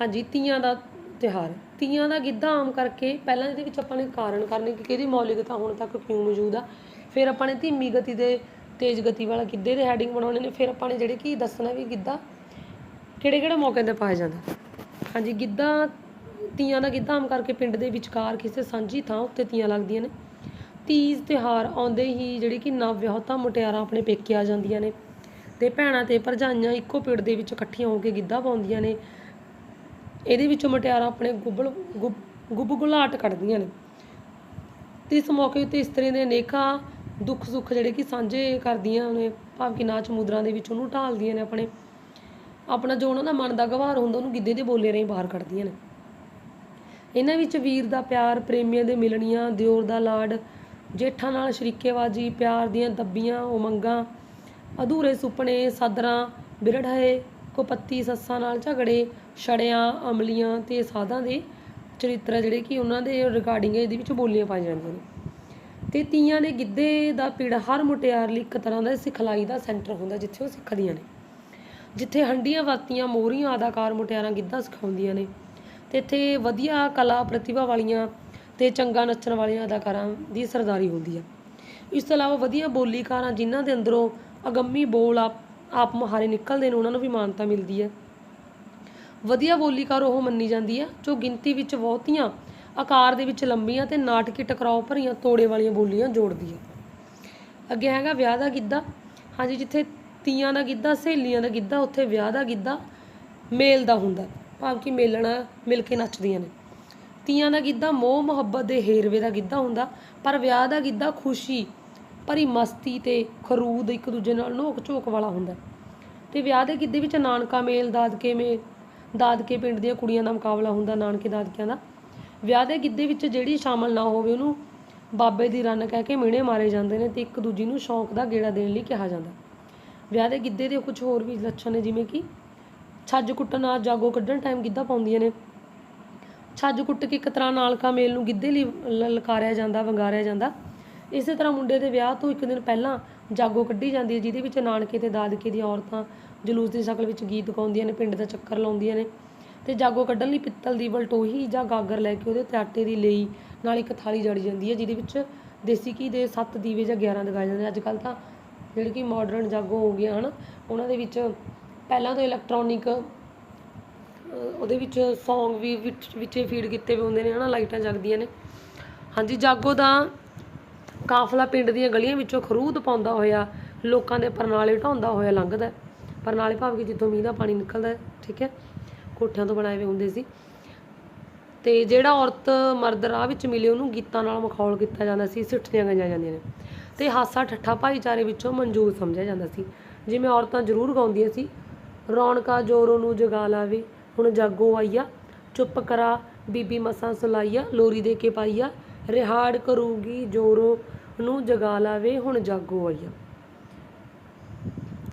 ਹਾਂਜੀ ਤੀਆਂ ਦਾ ਤਿਉਹਾਰ। ਤੀਆਂ ਦਾ ਗਿੱਧਾ ਆਮ ਕਰਕੇ ਪਹਿਲਾਂ ਇਹਦੇ ਵਿੱਚ ਆਪਾਂ ਨੇ ਕਾਰਨ ਕਰਨੇ ਕਿ ਕਿਹਦੀ ਮੌਲਿਕਤਾ ਹੁਣ ਤੱਕ ਕਿਉਂ ਮੌਜੂਦ ਆ। ਫਿਰ ਆਪਾਂ ਨੇ ਧੀਮੀ ਗਤੀ ਦੇ, ਤੇਜ਼ ਗਤੀ ਵਾਲਾ ਗਿੱਧੇ ਦੇ ਹੈਡਿੰਗ ਬਣਾਉਣੇ ਨੇ। ਫਿਰ ਆਪਾਂ ਨੇ ਜਿਹੜੇ ਕਿ ਦੱਸਣਾ ਵੀ ਗਿੱਧਾ ਕਿਹੜੇ ਕਿਹੜੇ ਮੌਕਿਆਂ ਤੇ ਪਾਇਆ ਜਾਂਦਾ। ਹਾਂਜੀ, ਗਿੱਧਾ ਤੀਆਂ ਦਾ ਗਿੱਧਾ ਆਮ ਕਰਕੇ ਪਿੰਡ ਦੇ ਵਿਚਕਾਰ ਕਿਸੇ ਸਾਂਝੀ ਥਾਂ ਉੱਤੇ ਤੀਆਂ ਲੱਗਦੀਆਂ ਨੇ। ਤੀਜ ਤਿਉਹਾਰ ਆਉਂਦੇ ਹੀ ਜਿਹੜੀ ਕਿ ਨਵ ਵਿਆਹੁਤਾ ਮੁਟਿਆਰਾਂ ਆਪਣੇ ਪੇਕੇ ਆ ਜਾਂਦੀਆਂ ਨੇ ਤੇ ਭੈਣਾਂ ਤੇ ਭਰਜਾਈਆਂ ਇੱਕੋ ਪਿੰਡ ਦੇ ਵਿੱਚ ਇਕੱਠੀਆਂ ਹੋ ਕੇ ਗਿੱਧਾ ਪਾਉਂਦੀਆਂ ਨੇ। ਇਹਦੇ ਵਿੱਚੋਂ ਮੁਟਿਆਰਾਂ ਆਪਣੇ ਗੁੱਬਲ, ਗੁੱਬ ਗੁੱਬ ਕੱਢਦੀਆਂ ਨੇ। ਤੇ ਇਸ ਮੌਕੇ ਉੱਤੇ ਇਸਤਰੀ ਦੇ ਅਨੇਕਾਂ ਦੁੱਖ ਸੁੱਖ ਜਿਹੜੇ ਕਿ ਸਾਂਝੇ ਕਰਦੀਆਂ ਨੇ, ਭਾਵ ਕਿ ਨਾਚ ਮੁਦਰਾ ਦੇ ਵਿੱਚ ਉਹਨੂੰ ਢਾਲਦੀਆਂ ਨੇ ਆਪਣੇ। ਆਪਣਾ ਜੋ ਉਹਨਾਂ ਦਾ ਮਨ ਦਾ ਗਵਾਰ ਹੁੰਦਾ, ਉਹਨੂੰ ਗਿੱਧੇ ਦੇ ਬੋਲੇ ਰਾਹੀਂ ਬਾਹਰ ਕੱਢਦੀਆਂ ਨੇ। ਇਹਨਾਂ ਵਿੱਚ ਵੀਰ ਦਾ ਪਿਆਰ, ਪ੍ਰੇਮੀਆਂ ਦੇ ਮਿਲਣੀਆਂ, ਦਿਓਰ ਦਾ ਲਾਡ ਜੇਠਾਂ ਨਾਲ ਸ਼ਰੀਕੇਬਾਜੀ, ਪਿਆਰ ਦੀਆਂ ਦੱਬੀਆਂ, ਉਮੰਗਾਂ, ਅਧੂਰੇ ਸੁਪਨੇ, ਸਾਦਰਾਂ, ਬਿਰੜਾਏ, ਕੁਪੱਤੀ ਸੱਸਾਂ ਨਾਲ ਝਗੜੇ, ਛੜਿਆਂ, ਅਮਲੀਆਂ ਤੇ ਸਾਧਾਂ ਦੇ ਚਰਿੱਤਰ ਜਿਹੜੇ ਕਿ ਉਹਨਾਂ ਦੇ ਰਿਗਾਰਡਿੰਗ ਇਹਦੇ ਵਿੱਚ ਬੋਲੀਆਂ ਪਾਈਆਂ ਜਾਂਦੀਆਂ ਨੇ। ਤੇ ਤੀਆਂ ਨੇ ਗਿੱਧੇ ਦਾ ਪੀੜਾ ਹਰ ਮੁਟਿਆਰ ਲਈ ਇੱਕ ਤਰ੍ਹਾਂ ਦਾ ਸਿਖਲਾਈ ਦਾ ਸੈਂਟਰ ਹੁੰਦਾ ਜਿੱਥੇ ਉਹ ਸਿੱਖਦੀਆਂ ਨੇ। ਜਿੱਥੇ ਹੰਡੀਆਂ ਵਾਤੀਆਂ ਮੋਹਰੀਆਂ ਅਦਾਕਾਰ ਮੁਟਿਆਰਾਂ ਗਿੱਧਾ ਸਿਖਾਉਂਦੀਆਂ ਨੇ ਤੇ ਇੱਥੇ ਵਧੀਆ ਕਲਾ ਪ੍ਰਤਿਭਾ ਵਾਲੀਆਂ ਤੇ ਚੰਗਾ ਨੱਚਣ ਵਾਲੀਆਂ ਅਦਾਕਾਰਾਂ ਦੀ ਸਰਦਾਰੀ ਹੁੰਦੀ ਆ। ਇਸ ਤੋਂ ਇਲਾਵਾ ਵਧੀਆ ਬੋਲੀਕਾਰਾਂ ਜਿਨ੍ਹਾਂ ਦੇ ਅੰਦਰੋਂ ਅਗੰਮੀ ਬੋਲ ਆਪ ਆਪ ਮੁਹਾਰੇ ਨਿਕਲਦੇ ਨੇ, ਉਹਨਾਂ ਨੂੰ ਵੀ ਮਾਨਤਾ ਮਿਲਦੀ ਹੈ ਵਧੀਆ ਬੋਲੀਕਾਰ ਉਹ ਮੰਨੀ ਜਾਂਦੀ ਹੈ ਜੋ ਗਿਣਤੀ ਵਿੱਚ ਬਹੁਤੀਆਂ ਆਕਾਰ ਦੇ ਵਿੱਚ ਲੰਬੀਆਂ ਤੇ ਨਾਟਕੀ ਟਕਰਾਓ ਭਰੀਆਂ ਤੋੜੇ ਵਾਲੀਆਂ ਬੋਲੀਆਂ ਜੋੜਦੀ ਹੈ ਅੱਗੇ ਹੈਗਾ ਵਿਆਹ ਦਾ ਗਿੱਧਾ। ਹਾਂਜੀ, ਜਿੱਥੇ ਤੀਆਂ ਦਾ ਗਿੱਧਾ, ਸਹੇਲੀਆਂ ਦਾ ਗਿੱਧਾ, ਉੱਥੇ ਵਿਆਹ ਦਾ ਗਿੱਧਾ, ਮੇਲ ਦਾ ਹੁੰਦਾ। ਭਾਵ ਕਿ ਮੇਲਣਾ ਮਿਲ ਕੇ ਨੱਚਦੀਆਂ ਨੇ। ਤੀਆਂ ਦਾ ਗਿੱਧਾ ਮੋਹ ਮੁਹੱਬਤ ਦੇ ਹੇਰਵੇ ਦਾ ਗਿੱਧਾ ਹੁੰਦਾ, ਪਰ ਵਿਆਹ ਦਾ ਗਿੱਧਾ ਖੁਸ਼ੀ, ਭਰੀ ਮਸਤੀ ਤੇ ਖਰੂਦ ਇੱਕ ਦੂਜੇ ਨਾਲ ਨੋਕ ਝੋਕ ਵਾਲਾ ਹੁੰਦਾ ਤੇ ਵਿਆਹ ਦੇ ਗਿੱਧੇ ਵਿੱਚ ਨਾਨਕਾ ਮੇਲ, ਦਾਦਕੇ ਮੇਲ, ਦਾਦਕੇ ਪਿੰਡ ਦੀਆਂ ਕੁੜੀਆਂ ਦਾ ਮੁਕਾਬਲਾ ਹੁੰਦਾ ਨਾਨਕੇ ਦਾਦਕਿਆਂ ਦਾ। ਵਿਆਹ ਦੇ ਗਿੱਧੇ ਵਿੱਚ ਜਿਹੜੀ ਸ਼ਾਮਲ ਨਾ ਹੋਵੇ, ਉਹਨੂੰ ਬਾਬੇ ਦੀ ਰੰਨ ਕਹਿ ਕੇ ਮਿਹਣੇ ਮਾਰੇ ਜਾਂਦੇ ਨੇ ਤੇ ਇੱਕ ਦੂਜੀ ਨੂੰ ਸ਼ੌਂਕ ਦਾ ਗੇੜਾ ਦੇਣ ਲਈ ਕਿਹਾ ਜਾਂਦਾ ਵਿਆਹ ਦੇ ਗਿੱਧੇ ਦੇ ਕੁਝ ਹੋਰ ਵੀ ਲੱਛਣ ਨੇ, ਜਿਵੇਂ ਕਿ ਛੱਜ ਕੁੱਟਣ ਨਾਲ ਜਾਗੋ ਕੱਢਣ ਟਾਈਮ ਗਿੱਧਾ ਪਾਉਂਦੀਆਂ ਨੇ। ਛੱਜ ਕੁੱਟ ਕੇ ਇੱਕ ਤਰ੍ਹਾਂ ਨਾਲਕਾ ਮੇਲ ਨੂੰ ਗਿੱਧੇ ਲਈ ਲ- ਲਲਕਾਰਿਆ ਜਾਂਦਾ, ਵੰਗਾਰਿਆ ਜਾਂਦਾ। ਇਸੇ ਤਰ੍ਹਾਂ ਮੁੰਡੇ ਦੇ ਵਿਆਹ ਤੋਂ ਇੱਕ ਦਿਨ ਪਹਿਲਾਂ ਜਾਗੋ ਕੱਢੀ ਜਾਂਦੀ ਹੈ, ਜਿਹਦੇ ਵਿੱਚ ਨਾਨਕੇ ਤੇ ਦਾਦਕੇ ਦੀਆਂ ਔਰਤਾਂ ਜਲੂਸ ਦੀ ਸ਼ਕਲ ਵਿੱਚ ਗੀਤ ਗਾਉਂਦੀਆਂ ਨੇ, ਪਿੰਡ ਦਾ ਚੱਕਰ ਲਾਉਂਦੀਆਂ ਨੇ। ਤੇ ਜਾਗੋ ਕੱਢਣ ਲਈ ਪਿੱਤਲ ਦੀ ਬਲਟੋਹੀ ਜਾਂ ਗਾਗਰ ਲੈ ਕੇ ਉਹਦੇ ਉੱਤੇ ਆਟੇ ਦੀ ਲਈ ਨਾਲ ਇੱਕ ਥਾਲੀ ਜੜੀ ਜਾਂਦੀ ਹੈ, ਜਿਹਦੇ ਵਿੱਚ ਦੇਸੀ ਘੀ ਦੇ 7 ਦੀਵੇ ਜਾਂ 11 ਦਿਖਾਏ ਜਾਂਦੇ ਅੱਜ ਕੱਲ੍ਹ ਤਾਂ ਜਿਹੜੇ ਕਿ ਮਾਡਰਨ ਜਾਗੋ ਹੋ ਗਈਆਂ ਹਨ, ਉਹਨਾਂ ਦੇ ਵਿੱਚ ਪਹਿਲਾਂ ਤੋਂ ਇਲੈਕਟ੍ਰੋਨਿਕ ਉਹਦੇ ਵਿੱਚ Song ਵੀ ਵਿੱਚ ਫੀਡ ਕੀਤੇ ਵੀ ਹੁੰਦੇ ਨੇ, ਹਨਾ, ਲਾਈਟਾਂ ਜਗਦੀਆਂ ਨੇ। ਹਾਂਜੀ, ਜਾਗੋ ਦਾ ਕਾਫਲਾ ਪਿੰਡ ਦੀਆਂ ਗਲੀਆਂ ਵਿੱਚੋਂ ਖਰੂਦ ਪਾਉਂਦਾ ਹੋਇਆ, ਲੋਕਾਂ ਦੇ ਪਰਨਾਲੇ ਢਾਉਂਦਾ ਹੋਇਆ ਲੰਘਦਾ ਹੈ। ਪਰਨਾਲੇ ਭਾਵ ਕਿ ਜਿੱਥੋਂ ਮੀਂਹ ਦਾ ਪਾਣੀ ਨਿਕਲਦਾ ਹੈ, ਠੀਕ ਹੈ? ਕੋਠਿਆਂ ਤੋਂ ਬਣਾਏ ਹੋਏ ਹੁੰਦੇ ਸੀ। ਤੇ ਜਿਹੜਾ ਔਰਤ ਮਰਦ ਰਾਹ ਵਿੱਚ ਮਿਲੇ, ਉਹਨੂੰ ਗੀਤਾਂ ਨਾਲ ਮਖੌਲ ਕੀਤਾ ਜਾਂਦਾ ਸੀ, ਸਿੱਠੀਆਂ ਗਾਈਆਂ ਜਾਂਦੀਆਂ ਨੇ। ਤੇ ਹਾਸਾ ਠੱਠਾ ਭਾਈਚਾਰੇ ਵਿੱਚੋਂ ਮਨਜ਼ੂਰ ਸਮਝਿਆ ਜਾਂਦਾ ਸੀ। ਜਿਵੇਂ ਔਰਤਾਂ ਜ਼ਰੂਰ ਗਾਉਂਦੀਆਂ ਸੀ, ਰੌਣਕਾਂ ਜੋਰੋ ਨੂੰ ਜਗਾ ਲਾਵੇ ਹੁਣ ਜਾਗੋ ਆਈਆ ਚੁੱਪ ਕਰਾ, ਬੀਬੀ ਮਸਾਂ ਸੁਲਾਈਆ ਲੋਰੀ ਦੇ ਕੇ ਪਾਈਆ ਰਿਹਾੜ ਕਰੂਗੀ ਜੋਰੋ ਨੂੰ ਜਗਾ ਲਾਵੇ, ਹੁਣ ਜਾਗੋ ਆਈਆ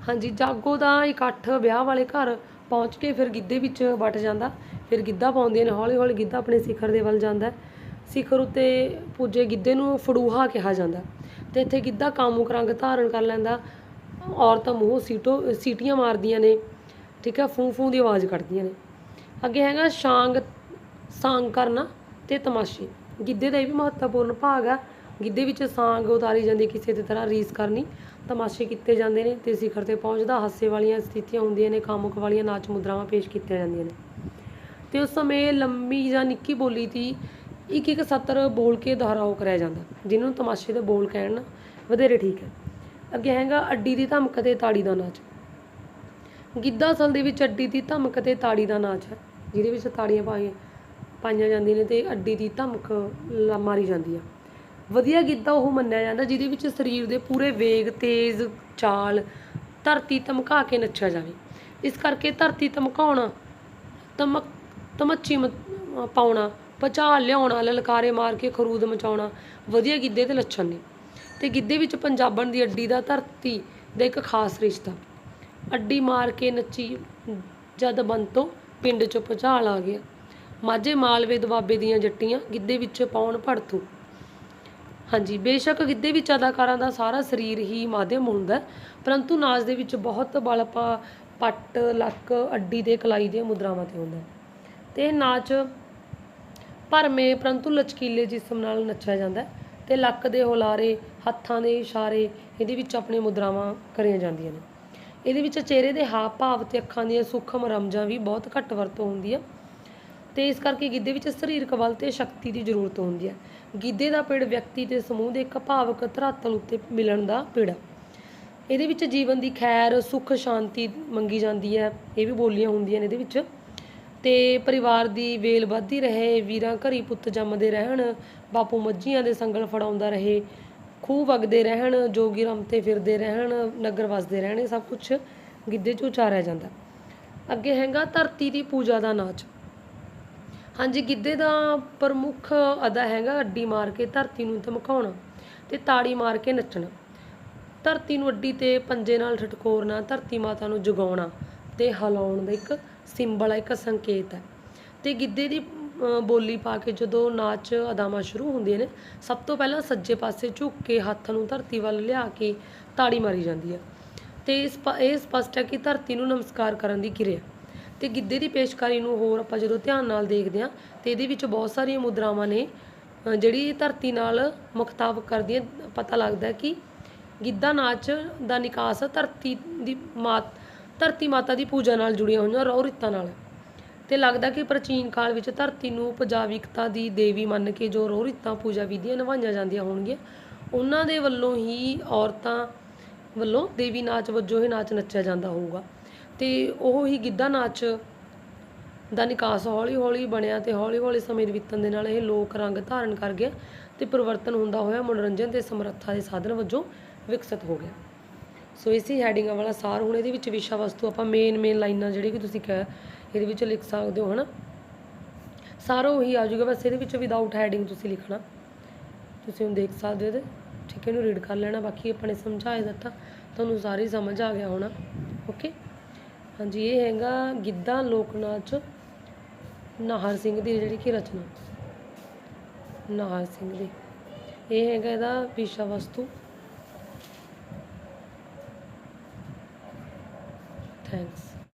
ਹਾਂਜੀ, ਜਾਗੋ ਦਾ ਇਕੱਠ ਵਿਆਹ ਵਾਲੇ ਘਰ ਪਹੁੰਚ ਕੇ ਫਿਰ ਗਿੱਧੇ ਵਿੱਚ ਵਟ ਜਾਂਦਾ, ਫਿਰ ਗਿੱਧਾ ਪਾਉਂਦੀਆਂ ਨੇ ਹੌਲੀ ਹੌਲੀ ਗਿੱਧਾ ਆਪਣੇ ਸਿਖਰ ਦੇ ਵੱਲ ਜਾਂਦਾ, ਸਿਖਰ ਉੱਤੇ ਪੁੱਜੇ ਗਿੱਧੇ ਨੂੰ ਫੜੂਹਾ ਕਿਹਾ ਜਾਂਦਾ ਤੇ ਇੱਥੇ ਗਿੱਧਾ ਕਾਮੁਕ ਰੰਗ ਧਾਰਨ ਕਰ ਲੈਂਦਾ, ਔਰਤਾਂ ਮੂੰਹ ਸੀਟੋ, ਸੀਟੀਆਂ ਮਾਰਦੀਆਂ ਨੇ, ਠੀਕ ਹੈ ਫੂੰ ਫੂੰ ਦੀ ਆਵਾਜ਼ ਕੱਢਦੀਆਂ ਨੇ। ਅੱਗੇ ਹੈਗਾ ਸ਼ਾਂਗ, ਸਾਂਗ ਕਰਨਾ ਤੇ ਤਮਾਸ਼ੇ। ਗਿੱਧੇ ਦਾ ਇਹ ਵੀ ਮਹੱਤਵਪੂਰਨ ਭਾਗ ਆ। ਗਿੱਧੇ ਵਿੱਚ ਸਾਂਗ ਉਤਾਰੀ ਜਾਂਦੀ, ਕਿਸੇ ਦੀ ਤਰ੍ਹਾਂ ਰੀਸ ਕਰਨੀ। ਤਮਾਸ਼ੇ ਕੀਤੇ ਜਾਂਦੇ ਨੇ ਤੇ ਸਿਖਰ ਤੇ ਪਹੁੰਚਦਾ, ਹਾਸੇ ਵਾਲੀਆਂ ਸਥਿਤੀਆਂ ਹੁੰਦੀਆਂ ਨੇ, ਕਾਮੁਕ ਵਾਲੀਆਂ ਨਾਚ ਮੁਦਰਾਵਾਂ ਪੇਸ਼ ਕੀਤੀਆਂ ਜਾਂਦੀਆਂ ਨੇ। ਤੇ ਉਸ ਸਮੇਂ ਲੰਮੀ ਜਾਂ ਨਿੱਕੀ ਬੋਲੀ ਦੀ ਇੱਕ ਇੱਕ ਸਤਰ ਬੋਲ ਕੇ ਦੁਹਰਾਓ ਕਰਿਆ ਜਾਂਦਾ, ਜਿਹਨੂੰ ਤਮਾਸ਼ੇ ਦੇ ਬੋਲ ਕਹਿਣ ਵਧੇਰੇ ਠੀਕ ਹੈ। ਅੱਗੇ ਹੈਗਾ ਅੱਡੀ ਦੀ ਧਮਕ ਤੇ ਤਾੜੀ ਦਾ ਨਾਚ। ਗਿੱਧਾ ਅਸਲ ਦੇ ਵਿੱਚ ਅੱਡੀ ਦੀ ਧਮਕ ਤੇ ਤਾੜੀ ਦਾ ਨਾਚ ਹੈ। ਜਿਹਦੇ ਵਿੱਚ ਤਾੜੀਆਂ ਪਾਈਆਂ ਪਾਈਆਂ ਜਾਂਦੀਆਂ ਨੇ ਤੇ ਅੱਡੀ ਦੀ ਧਮਕ ਲ- ਮਾਰੀ ਜਾਂਦੀ ਆ। ਵਧੀਆ ਗਿੱਧਾ ਉਹ ਮੰਨਿਆ ਜਾਂਦਾ ਜਿਹਦੇ ਵਿੱਚ ਸਰੀਰ ਦੇ ਪੂਰੇ ਵੇਗ, ਤੇਜ਼, ਚਾਲ, ਧਰਤੀ ਧਮਕਾ ਕੇ ਨੱਚਿਆ ਜਾਵੇ। ਇਸ ਕਰਕੇ ਧਰਤੀ ਧਮਕਾਉਣਾ, ਧਮਕ, ਧਮੱਚੀ ਮ- ਪਾਉਣਾ ਭਚਾਲ ਲਿਆਉਣਾ, ਲਲਕਾਰੇ ਮਾਰ ਕੇ ਖਰੂਦ ਮਚਾਉਣਾ ਵਧੀਆ ਗਿੱਧੇ ਦੇ ਲੱਛਣ ਨੇ। ਤੇ ਗਿੱਧੇ ਵਿੱਚ ਪੰਜਾਬਣ ਦੀ ਅੱਡੀ ਦਾ ਧਰਤੀ ਦਾ ਇੱਕ ਖਾਸ ਰਿਸ਼ਤਾ। ਅੱਡੀ ਮਾਰ ਕੇ ਨੱਚੀ ਜਦ ਬੰਤੋਂ ਪਿੰਡ ਚ ਭੁਚਾਲ ਆ ਗਿਆ। ਮਾਝੇ ਮਾਲਵੇ ਦੁਆਬੇ ਦੀਆਂ ਜੱਟੀਆਂ ਗਿੱਧੇ ਵਿੱਚ ਪਾਉਣ ਭੜਥੂ। ਹਾਂਜੀ, ਬੇਸ਼ੱਕ ਗਿੱਧੇ ਵਿੱਚ ਅਦਾਕਾਰਾਂ ਦਾ ਸਾਰਾ ਸਰੀਰ ਹੀ ਮਾਧਿਅਮ ਹੁੰਦਾ ਪਰੰਤੂ ਨਾਚ ਦੇ ਵਿੱਚ ਬਹੁਤ ਬਲ ਪੱਟ, ਲੱਕ, ਅੱਡੀ ਦੇ ਕਲਾਈ ਦੀਆਂ ਮੁਦਰਾਵਾਂ ਤੇ ਹੁੰਦਾ ਹੈ। ਤੇ ਨਾਚ ਭਰਮੇ, ਪਰੰਤੂ ਲਚਕੀਲੇ ਜਿਸਮ ਨਾਲ ਨੱਚਿਆ ਜਾਂਦਾ ਹੈ ਤੇ ਲੱਕ ਦੇ ਹੁਲਾਰੇ, ਹੱਥਾਂ ਦੇ ਇਸ਼ਾਰੇ, ਇਹਦੇ ਵਿੱਚ ਆਪਣੇ ਮੁਦਰਾਵਾਂ ਕਰੀਆਂ ਜਾਂਦੀਆਂ ਨੇ। ਇਹਦੇ ਵਿੱਚ ਚਿਹਰੇ ਦੇ ਹਾਵ ਭਾਵ ਤੇ ਅੱਖਾਂ ਦੀਆਂ ਸੂਖਮ ਰਮਜਾਂ ਵੀ ਬਹੁਤ ਘੱਟ ਵਰਤੋਂ ਹੁੰਦੀ ਹੈ ਤੇ ਇਸ ਕਰਕੇ ਗਿੱਧੇ ਵਿੱਚ ਸਰੀਰਕ ਬਲ ਤੇ ਸ਼ਕਤੀ ਦੀ ਜ਼ਰੂਰਤ ਹੁੰਦੀ ਹੈ ਗਿੱਧੇ ਦਾ ਪਿੜ ਵਿਅਕਤੀ ਤੇ ਸਮੂਹ ਦੇ ਇੱਕ ਭਾਵਕ ਧਰਾਤਲ ਉੱਤੇ ਮਿਲਣ ਦਾ ਪਿੜ ਹੈ। ਇਹਦੇ ਵਿੱਚ ਜੀਵਨ ਦੀ ਖੈਰ, ਸੁੱਖ, ਸ਼ਾਂਤੀ ਮੰਗੀ ਜਾਂਦੀ ਹੈ ਇਹ ਵੀ ਬੋਲੀਆਂ ਹੁੰਦੀਆਂ ਨੇ ਇਹਦੇ ਵਿੱਚ। ਤੇ ਪਰਿਵਾਰ ਦੀ ਵੇਲ ਵੱਧਦੀ ਰਹੇ, ਵੀਰਾਂ ਘਰੀ ਪੁੱਤ ਜੰਮਦੇ ਰਹਿਣ, ਬਾਪੂ ਮੱਝੀਆਂ ਦੇ ਸੰਗਲ ਫੜਾਉਂਦਾ ਰਹੇ ਖੂਹ ਵਗਦੇ ਰਹਿਣ, ਜੋਗੀ ਰਮ ਫਿਰਦੇ ਰਹਿਣ, ਨਗਰ ਵਸਦੇ ਰਹਿਣ, ਇਹ ਸਭ ਕੁਝ ਗਿੱਧੇ 'ਚ ਉਚਾਰਿਆ ਜਾਂਦਾ। ਅੱਗੇ ਹੈਗਾ ਧਰਤੀ ਦੀ ਪੂਜਾ ਦਾ ਨਾਚ। ਹਾਂਜੀ, ਗਿੱਧੇ ਦਾ ਪ੍ਰਮੁੱਖ ਅਦਾ ਹੈਗਾ ਅੱਡੀ ਮਾਰ ਕੇ ਧਰਤੀ ਨੂੰ ਧਮਕਾਉਣਾ ਤੇ ਤਾੜੀ ਮਾਰ ਕੇ ਨੱਚਣਾ। ਧਰਤੀ ਨੂੰ ਅੱਡੀ ਤੇ ਪੰਜੇ ਨਾਲ ਠਟਕੋਰਨਾ, ਧਰਤੀ ਮਾਤਾ ਨੂੰ ਜਗਾਉਣਾ ਤੇ ਹਿਲਾਉਣ ਦਾ ਇੱਕ ਸਿੰਬਲ ਹੈ ਇੱਕ ਸੰਕੇਤ ਹੈ। ਤੇ ਗਿੱਧੇ ਦੀ ਬੋਲੀ ਪਾ ਕੇ ਜਦੋਂ ਨਾਚ ਅਦਾਵਾਂ ਸ਼ੁਰੂ ਹੁੰਦੀਆਂ ਨੇ, ਸਭ ਤੋਂ ਪਹਿਲਾਂ ਸੱਜੇ ਪਾਸੇ ਝੁੱਕ ਕੇ ਹੱਥ ਨੂੰ ਧਰਤੀ ਵੱਲ ਲਿਆ ਕੇ ਤਾੜੀ ਮਾਰੀ ਜਾਂਦੀ ਹੈ ਤੇ ਇਸ ਇਹ ਸਪਸ਼ਟ ਹੈ ਕਿ ਧਰਤੀ ਨੂੰ ਨਮਸਕਾਰ ਕਰਨ ਦੀ ਕਿਰਿਆ। ਤੇ ਗਿੱਧੇ ਦੀ ਪੇਸ਼ਕਾਰੀ ਨੂੰ ਹੋਰ ਆਪਾਂ ਜਦੋਂ ਧਿਆਨ ਨਾਲ ਦੇਖਦੇ ਹਾਂ, ਤੇ ਇਹਦੇ ਵਿੱਚ ਬਹੁਤ ਸਾਰੀਆਂ ਮੁਦਰਾਵਾਂ ਨੇ ਜਿਹੜੀ ਧਰਤੀ ਨਾਲ ਮੁਖਤਾਬ ਕਰਦੀ ਹੈ ਪਤਾ ਲੱਗਦਾ ਕਿ ਗਿੱਧਾ ਨਾਚ ਦਾ ਨਿਕਾਸ ਧਰਤੀ ਦੀ ਮਾਤ, ਧਰਤੀ ਮਾਤਾ ਦੀ ਪੂਜਾ ਨਾਲ ਜੁੜੀਆਂ ਹੋਈਆਂ ਰਹੁ ਰੀਤਾਂ ਨਾਲ। ਤੇ ਲੱਗਦਾ ਕਿ ਪ੍ਰਾਚੀਨ ਕਾਲ ਵਿੱਚ ਧਰਤੀ ਨੂੰ ਉਪਜਾਵਿਕਤਾ ਦੀ ਦੇਵੀ ਮੰਨ ਕੇ ਜੋ ਰਹੁ ਰੀਤਾਂ ਪੂਜਾ ਵਿਧੀਆਂ ਨਿਭਾਈਆਂ ਜਾਂਦੀਆਂ ਹੋਣਗੀਆਂ, ਉਹਨਾਂ ਦੇ ਵੱਲੋਂ ਹੀ ਔਰਤਾਂ ਵੱਲੋਂ ਦੇਵੀ ਨਾਚ ਵਜੋਂ ਇਹ ਨਾਚ ਨੱਚਿਆ ਜਾਂਦਾ ਹੋਊਗਾ। ਤੇ ਉਹ ਹੀ ਗਿੱਧਾ ਨਾਚ ਦਾ ਨਿਕਾਸ ਹੌਲੀ ਹੌਲੀ ਬਣਿਆ ਤੇ ਹੌਲੀ ਹੌਲੀ ਸਮੇਂ ਦੇ ਬੀਤਣ ਦੇ ਨਾਲ ਇਹ ਲੋਕ ਰੰਗ ਧਾਰਨ ਕਰ ਗਿਆ ਤੇ ਪਰਿਵਰਤਨ ਹੁੰਦਾ ਹੋਇਆ ਮਨੋਰੰਜਨ ਤੇ ਸਮਰੱਥਾ ਦੇ ਸਾਧਨ ਵਜੋਂ ਵਿਕਸਿਤ ਹੋ ਗਿਆ। ਸੋ ਇਸੇ ਹੈਡਿੰਗਾਂ ਵਾਲਾ ਸਾਰ ਹੁਣ ਇਹਦੇ ਵਿੱਚ ਵਿਸ਼ਾ ਵਸਤੂ ਆਪਾਂ ਮੇਨ ਮੇਨ ਲਾਈਨਾਂ, ਜਿਹੜੀ ਕਿ ਤੁਸੀਂ ਕਹਿ ਇਹਦੇ ਵਿੱਚ ਲਿਖ ਸਕਦੇ ਹੋ ਹਨਾ? ਸਾਰਾ ਉਹੀ ਆ ਜਾਊਗਾ, ਬਸ ਇਹਦੇ ਵਿੱਚ ਵਿਦਆਊਟ ਹੈਡਿੰਗ ਤੁਸੀਂ ਲਿਖਣਾ। ਤੁਸੀਂ ਹੁਣ ਦੇਖ ਸਕਦੇ ਹੋ ਇਹਦੇ। ਠੀਕ ਹੈ, ਇਹਨੂੰ ਰੀਡ ਕਰ ਲੈਣਾ, ਬਾਕੀ ਆਪਾਂ ਨੇ ਸਮਝਾਇਆ ਦਿੱਤਾ। ਤੁਹਾਨੂੰ ਸਾਰੀ ਸਮਝ ਆ ਗਿਆ ਹੋਣਾ। ਓਕੇ ਹਾਂਜੀ, ਇਹ ਹੈਗਾ ਗਿੱਧਾ ਲੋਕ ਨਾਚ ਨਾਹਰ ਸਿੰਘ ਦੀ ਜਿਹੜੀ ਕਿ ਰਚਨਾ। ਨਾਹਰ ਸਿੰਘ ਦੀ। ਇਹ ਹੈਗਾ ਇਹਦਾ ਵਿਸ਼ਾ ਵਸਤੂ। ਥੈਂਕਸ